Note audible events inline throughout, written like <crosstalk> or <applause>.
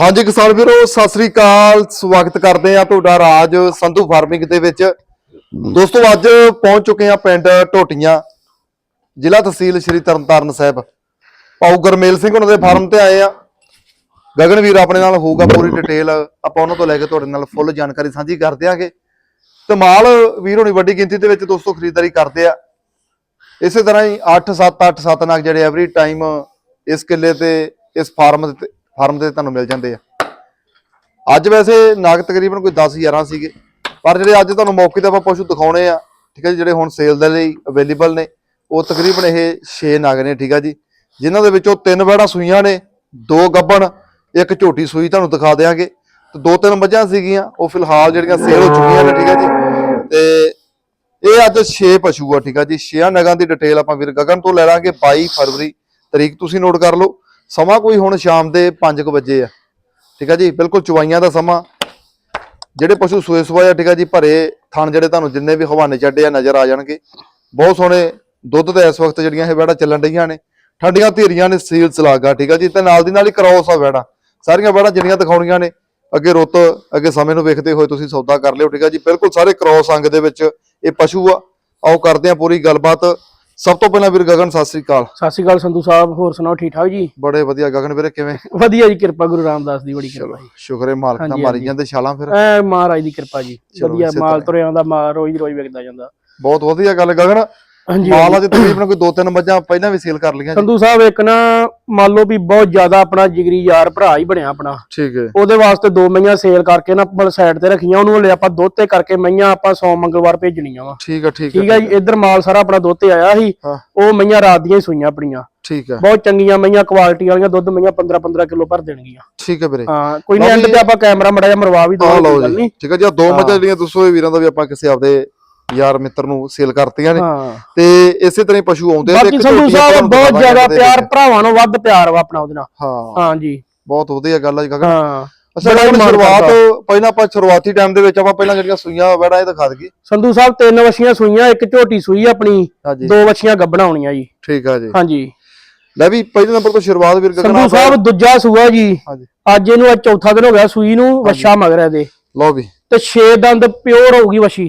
ਹਾਂਜੀ ਕਿਸਾਨ ਵੀਰੋ, ਸਤਿ ਸ੍ਰੀ ਅਕਾਲ। ਸਵਾਗਤ ਕਰਦੇ ਆ ਤੁਹਾਡਾ ਰਾਜ ਸੰਧੂ ਫਾਰਮਿੰਗ ਦੇ ਵਿੱਚ। ਦੋਸਤੋ, ਅੱਜ ਪਹੁੰਚ ਚੁੱਕੇ ਆ ਪਿੰਡ ਟੋਟੀਆਂ ਜ਼ਿਲ੍ਹਾ ਤਹਿਸੀਲ ਸ਼੍ਰੀ ਤਰਨਤਾਰਨ ਸਾਹਿਬ। ਪਾਉ ਗਰਮੇਲ ਸਿੰਘ ਉਹਨਾਂ ਦੇ ਫਾਰਮ ਤੇ ਆਏ ਆ ਗਗਨ ਵੀਰ ਆਪਣੇ ਨਾਲ ਹੋਊਗਾ ਪੂਰੀ ਡਿਟੇਲ। ਆਪਾਂ ਉਹਨਾਂ ਤੋਂ ਲੈ ਕੇ ਤੁਹਾਡੇ ਨਾਲ ਫੁੱਲ ਜਾਣਕਾਰੀ ਸਾਂਝੀ ਕਰ ਦਿਆਂਗੇ। ਤੇ ਮਾਲ ਵੀਰ ਹੋਣੀ ਵੱਡੀ ਗਿਣਤੀ ਦੇ ਵਿੱਚ ਦੋਸਤੋ ਖਰੀਦਦਾਰੀ ਕਰਦੇ ਆ। ਇਸੇ ਤਰ੍ਹਾਂ ਹੀ 8 7 8 7 ਨਗ ਜਿਹੜੇ ਐਵਰੀ ਟਾਈਮ ਇਸ ਕਿੱਲੇ ਤੇ, ਇਸ ਫਾਰਮ ਤੇ ਫਾਰਮ ਤੇ ਤੁਹਾਨੂੰ ਮਿਲ ਜਾਂਦੇ ਆ। ਅੱਜ ਵੈਸੇ ਨਾਗ ਤਕਰੀਬਨ ਕੋਈ 10 11 ਸੀਗੇ। ਪਰ ਜਿਹੜੇ ਅੱਜ ਤੁਹਾਨੂੰ ਮੌਕੇ ਤੇ ਆਪਾਂ ਪਸ਼ੂ ਦਿਖਾਉਣੇ ਆ, ਠੀਕ ਹੈ ਜਿਹੜੇ ਹੁਣ ਸੇਲ ਦੇ ਲਈ ਅਵੇਲੇਬਲ ਨੇ, ਉਹ ਤਕਰੀਬਨ ਇਹ 6 ਨਗ ਨੇ, ਠੀਕ ਆ ਜੀ। ਜਿਨ੍ਹਾਂ ਦੇ ਵਿੱਚੋਂ ਤਿੰਨ ਵੜਾ ਸੂਈਆਂ ਨੇ, ਦੋ ਗੱਬਣ, ਇੱਕ ਝੋਟੀ ਸੂਈ ਤੁਹਾਨੂੰ ਦਿਖਾ ਦੇਾਂਗੇ ਤੇ ਦੋ ਤਿੰਨ ਮੱਝਾਂ ਸੀਗੀਆਂ, ਉਹ ਫਿਲਹਾਲ ਜਿਹੜੀਆਂ ਸੇਲ ਹੋ ਚੁੱਕੀਆਂ ਨੇ, ਠੀਕ ਆ ਜੀ। ਤੇ ਇਹ ਅੱਜ 6 ਪਸ਼ੂ ਆ, ਠੀਕ ਆ ਜੀ। 6 ਨਗਾਂ ਦੀ ਡਿਟੇਲ ਆਪਾਂ ਵੀਰ ਗਗਨ ਤੋਂ ਲੈ ਲਾਂਗੇ 22 ਫਰਵਰੀ ਤਰੀਕ, ਤੁਸੀਂ ਨੋਟ ਕਰ ਲਓ। ਸਮਾਂ ਕੋਈ ਹੁਣ ਸ਼ਾਮ ਦੇ 5 ਵਜੇ ਆ। ਠੀਕ ਆ ਜੀ? ਬਿਲਕੁਲ ਚੁਵਾਈਆਂ ਦਾ ਸਮਾਂ। ਜਿਹੜੇ ਪਸ਼ੂ ਸੂਏ ਸਵਾਏ ਆ, ਠੀਕ ਆ ਜੀ, ਭਰੇ ਥਣ ਜਿਹੜੇ ਤੁਹਾਨੂੰ ਜਿੰਨੇ ਵੀ ਹਵਾਨੇ ਚੱਡੇ ਆ, ਨਜ਼ਰ ਆ ਜਾਣਗੇ। ਬਹੁਤ ਸੋਹਣੇ ਦੁੱਧ ਤੇ ਇਸ ਵਕਤ ਜਿਹੜੀਆਂ ਇਹ ਵੈੜਾ ਚੱਲਣ ਡਈਆਂ ਨੇ। ਠੰਡੀਆਂ ਧੀਰੀਆਂ ਨੇ ਸੀਲ ਸਲਾਗਾ, ਠੀਕ ਆ ਜੀ? ਤੇ ਨਾਲ ਦੀ ਨਾਲ ਹੀ ਕ੍ਰੋਸ ਆ ਵੈੜਾ ਸਾਰੀਆਂ ਵੈੜਾ ਜਿੰਨੀਆਂ ਦਿਖਾਉਣੀਆਂ ਨੇ, ਅੱਗੇ ਰੁੱਤ, ਅੱਗੇ ਸਮੇਂ ਨੂੰ ਵੇਖਦੇ ਹੋਏ ਤੁਸੀਂ ਸੌਦਾ ਕਰ ਲਿਓ, ਠੀਕ ਆ ਜੀ? ਬਿਲਕੁਲ ਸਾਰੇ ਕ੍ਰੋਸ ਅੰਗ ਦੇ ਵਿੱਚ ਇਹ ਪਸ਼ੂ ਆ। ਆਓ ਕਰਦੇ ਆ ਪੂਰੀ ਗੱਲਬਾਤ। ਸਭ ਤੋਂ ਪਹਿਲਾਂ ਵੀਰ ਗਗਨ ਸਤਿ ਸ੍ਰੀ ਅਕਾਲ। ਸਤਿ ਸ਼੍ਰੀ ਅਕਾਲ ਸੰਧੂ ਸਾਹਿਬ ਹੋਰ ਸੁਣਾਓ ਠੀਕ ਠਾਕ ਜੀ? ਬੜੇ ਵਧੀਆ ਗਗਨ ਵੀਰੇ ਕਿਵੇਂ? ਵਧੀਆ ਜੀ ਕਿਰਪਾ ਗੁਰੂ ਰਾਮਦਾਸ ਦੀ ਬੜੀ ਕਿਰਪਾ ਜੀ। ਸ਼ੁਕਰ ਹੈ ਮਾਲਕ ਦਾ ਮਾਰੀ। ਜਾਂਦੇ ਛਾਲਾਂ ਫਿਰ। ਐ ਮਹਾਰਾਜ ਦੀ ਕਿਰਪਾ ਜੀ ਵਧੀਆ ਮਾਲ। ਤੁਰਿਆ ਆਉਂਦਾ ਮਾਲ ਰੋਜ਼ ਦੀ ਰੋਜ਼ ਵਿਕਦਾ ਜਾਂਦਾ। ਬਹੁਤ ਵਧੀਆ ਗੱਲ ਗਗਨ। ਮਾਲ ਅੱਜ ਤਕਰੀਬਨ ਕੋਈ ਦੋ ਤਿੰਨ ਮੱਝਾਂ ਪਹਿਲਾਂ ਵੀ ਸੇਲ ਕਰ ਲਈਆਂ ਸੰਧੂ ਸਾਹਿਬ ਇੱਕ ਨਾ ਮੰਨ ਲਓ ਵੀ ਬਹੁਤ ਜ਼ਿਆਦਾ ਆਪਣਾ ਜਿਗਰੀ ਯਾਰ ਭਰਾ ਹੀ ਬਣਿਆ ਆਪਣਾ। ਠੀਕ ਹੈ। ਉਹਦੇ ਵਾਸਤੇ ਦੋ ਮਈਆਂ ਸੇਲ ਕਰਕੇ ਨਾ ਮਤਲਬ ਸਾਈਡ ਤੇ ਰੱਖੀਆਂ ਉਹਨੂੰ ਹਲੇ ਆਪਾਂ ਦੁੱਧ ਤੇ ਕਰਕੇ ਮਈਆਂ ਆਪਾਂ ਸੋਮ ਮੰਗਲਵਾਰ ਭੇਜਣੀਆਂ ਵਾ। ਠੀਕ ਹੈ ਠੀਕ ਠੀਕ ਹੈ ਜੀ ਇੱਧਰ ਮਾਲ ਸਾਰਾ ਆਪਣਾ ਦੁੱਧ ਤੇ ਆਇਆ ਸੀ ਹਾਂ। ਉਹ ਮਈਆਂ ਰਾਤ ਦੀਆਂ ਹੀ ਸੂਈਆਂ ਆਪਣੀਆਂ। ਠੀਕ ਹੈ। ਬਹੁਤ ਚੰਗੀਆਂ ਮਈਆਂ ਕੁਆਲਿਟੀ ਵਾਲੀਆਂ ਦੁੱਧ ਮਈਆਂ 15 15 ਕਿਲੋ ਭਰ ਦੇਣਗੀਆਂ। ਠੀਕ ਹੈ ਵੀਰੇ। ਹਾਂ ਕੋਈ ਨਹੀਂ ਐਂਡ ਤੇ ਆਪਾਂ ਕੈਮਰਾ ਮੜਾ ਜਾ ਮਰਵਾ ਵੀ ਦੋ ਗੱਲ ਨਹੀਂ ਠੀਕ ਹੈ ਜੀ ਦੋ ਮੱਝਾਂ ਜਿਹੜੀਆਂ ਦੱਸੋ ਇਹ ਵੀਰਾਂ ਦਾ ਵੀ ਆਪਾਂ ਕਿਸੇ ਆਪਦੇ ਯਾਰ ਮਿੱਤਰ ਨੂੰ ਸੇਲ ਕਰਤੀਆਂ ਨੇ। ਹਾਂ। ਤੇ ਇਸੇ ਤਰ੍ਹਾਂ ਹੀ ਪਸ਼ੂ ਆਉਂਦੇ ਬਾਕੀ ਇੱਕ ਸੰਧੂ ਸਾਹਿਬ ਬਹੁਤ ਜ਼ਿਆਦਾ ਪਿਆਰ ਵਿੱਚ। ਭਰਾਵਾਂ ਨੂੰ ਵੱਧ ਪਿਆਰ ਵਾ ਆਪਣਾ ਉਹਦੇ ਨਾਲ। ਹਾਂ। ਹਾਂਜੀ ਬਹੁਤ ਵਧੀਆ ਗੱਲ ਹੈ ਜੀ ਗਗਨ ਹਾਂ। ਹੀ ਗਗਨ ਮਾਣ ਸ਼ੁਰੂਆਤ। ਪਹਿਲਾਂ ਆਪਾਂ ਸ਼ੁਰੂਆਤੀ ਟਾਈਮ ਦੇ ਵਿੱਚ ਆਪਾਂ ਪਹਿਲਾਂ ਜਿਹੜੀਆਂ ਸੂਈਆਂ ਵੜਾ ਇਹ ਦਿਖਾ ਦਈਏ। ਸੰਧੂ ਸਾਹਿਬ ਤਿੰਨ ਵਛੀਆਂ ਸੂਈਆਂ ਇੱਕ ਝੋਟੀ ਸੂਈ ਆਪਣੀ ਦੋ ਵਛੀਆਂ ਗੱਬਣਾ ਹੋਣੀਆਂ ਜੀ। ਠੀਕ ਆ ਜੀ। ਹਾਂਜੀ ਲੈ ਵੀ ਪਹਿਲੇ ਨੰਬਰ ਤੋਂ ਸ਼ੁਰੂਆਤ ਵੀਰ ਗਗਨ ਸੰਧੂ ਸਾਹਿਬ ਦੂਜਾ ਸੂਆ ਜੀ। ਅੱਜ ਇਹਨੂੰ ਅੱਜ ਚੌਥਾ ਦਿਨ ਹੋ ਗਿਆ ਸੂਈ ਨੂੰ ਵਛਾ ਮਗਰ ਇਹਦੇ। ਲਓ ਵੀ। ਤੇ 6 ਦੰਦ ਪਿਓਰ ਹੋਊਗੀ ਵਛੀ।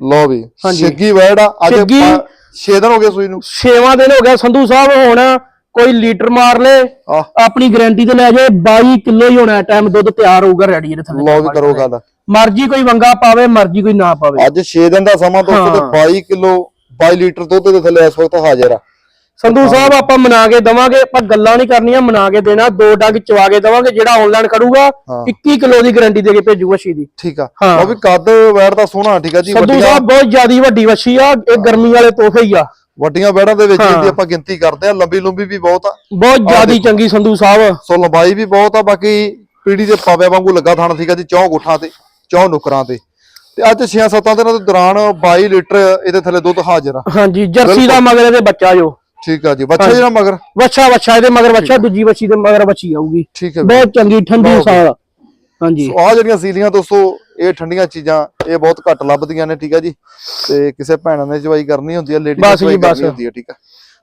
ਲਓ ਵੀ ਹਾਂਜੀ। ਛੱਗੀ ਵੜਾ ਅੱਜ ਛੱਗੀ- 6 ਦਿਨ ਹੋ ਗਏ ਸੂਈ ਨੂੰ। ਛੇਵਾਂ ਦਿਨ ਹੋ ਗਿਆ ਸੰਧੂ ਸਾਹਿਬ ਹੁਣ ਕੋਈ ਲੀਟਰ ਮਾਰ ਲੇ ਆ ਆਪਣੀ ਗਾਰੰਟੀ ਤੇ ਲੈ ਜਾਏ 22 ਕਿਲੋ ਹੀ ਹੋਣਾ ਟਾਈਮ ਦੁੱਧ ਤਿਆਰ ਹੋਊਗਾ ਰੈਡੀ ਇਹਦੇ ਥੱਲੇ। ਲਓ ਵੀ ਕਰੋ ਗੱਲ। ਮਰਜ਼ੀ ਕੋਈ ਵੰਗਾ ਪਾਵੇ ਮਰਜ਼ੀ ਕੋਈ ਨਾ ਪਾਵੇ। ਅੱਜ 6 ਦਿਨ ਦਾ ਸਮਾਂ ਤੋਂ ਤੇ ਹਾਂ। 22 ਕਿਲੋ 22 ਲੀਟਰ ਦੁੱਧ ਦੇ ਥੱਲੇ ਇਸ ਵਕਤ ਹਾਜ਼ਰ ਆ। ਸੰਧੂ ਸਾਹਿਬ ਆਪਾਂ ਮਨਾ ਕੇ ਦਵਾਂਗੇ ਆਪਾਂ ਗੱਲਾਂ ਨਹੀਂ ਕਰਨੀਆਂ ਮਨਾ ਕੇ ਦੇਣਾ ਦੋ ਡੰਗ ਚਵਾ ਕੇ ਦਵਾਂਗੇ ਜਿਹੜਾ ਆਨਲਾਈਨ ਕਰੂਗਾ ਹਾਂ। 21 ਕਿਲੋ ਦੀ ਗਾਰੰਟੀ ਦੇ ਕੇ ਭੇਜੂਗਾ ਸ਼ੀ ਦੀ ਠੀਕ ਆ। ਉਹ ਵੀ ਕੱਦ ਵੈੜ ਦਾ ਸੋਹਣਾ ਠੀਕ ਆ ਜੀ ਸੰਧੂ ਸਾਹਿਬ ਬਹੁਤ ਜ਼ਿਆਦੀ ਵੱਡੀ ਵੱਛੀ ਆ ਇਹ ਗਰਮੀ ਵਾਲੇ ਤੋਹਫੇ ਹੀ ਆ। ਵੱਡੀਆਂ ਵੈੜਾਂ ਦੇ ਵਿੱਚ। ਇਹਦੀ ਆਪਾਂ ਗਿਣਤੀ ਕਰਦੇ ਆ ਲੰਬੀ ਲੰਬੀ ਵੀ ਬਹੁਤ ਆ। ਬਹੁਤ ਜ਼ਿਆਦੀ ਚੰਗੀ ਸੰਧੂ ਸਾਹਿਬ। ਸੋ ਲੰਬਾਈ ਵੀ ਬਹੁਤ ਆ ਬਾਕੀ ਪੀੜੀ ਦੇ ਪਾਵੇ ਵਾਂਗੂ ਲੱਗਾ ਥਣ ਠੀਕ ਆ ਜੀ ਚੌਂ ਗੁੱਠਾਂ ਤੇ ਚੌਂ ਨੁਕਰਾਂ ਤੇ। ਤੇ ਅੱਜ 6-7 ਦਿਨਾਂ ਦੇ ਦੌਰਾਨ 22 ਲੀਟਰ ਇਹਦੇ ਥੱਲੇ ਦੁੱਧ ਹਾਜ਼ਰ ਆ। ਹਾਂਜੀ ਜਰਸੀ ਦਾ ਮਗਰ ਇਹਦੇ ਬੱਚਾ ਜੋ। ਠੀਕ ਆ ਜੀ ਬੱਚਾ ਜਿਹੜਾ ਮਗਰ? ਵੱਛਾ ਵੱਛਾ ਇਹਦੇ ਮਗਰ ਵੱਛਾ ਦੂਜੀ ਵੱਛੀ ਦੇ ਮਗਰ ਵੱਛੀ ਆਊਗੀ। ਠੀਕ ਹੈ ਬਹੁਤ ਚੰਗੀ ਠੰਡੀ ਸਾਲ ਹਾਂਜੀ। ਆ ਜਿਹੜੀਆਂ ਸੀਲੀਆਂ ਦੋਸਤੋ ਇਹ ਠੰਡੀਆਂ ਚੀਜ਼ਾਂ ਇਹ ਬਹੁਤ ਘੱਟ ਲੱਭਦੀਆਂ ਨੇ ਠੀਕ ਆ ਜੀ। ਤੇ ਕਿਸੇ ਭੈਣਾਂ ਨੇ ਚਵਾਈ ਕਰਨੀ ਹੁੰਦੀ ਆ ਲੇਡੀ ਨੇ ਬਸ ਜੀ, ਚਵਾਈ ਬਸ। ਕਰਨੀ ਹੁੰਦੀ ਆ ਠੀਕ ਆ।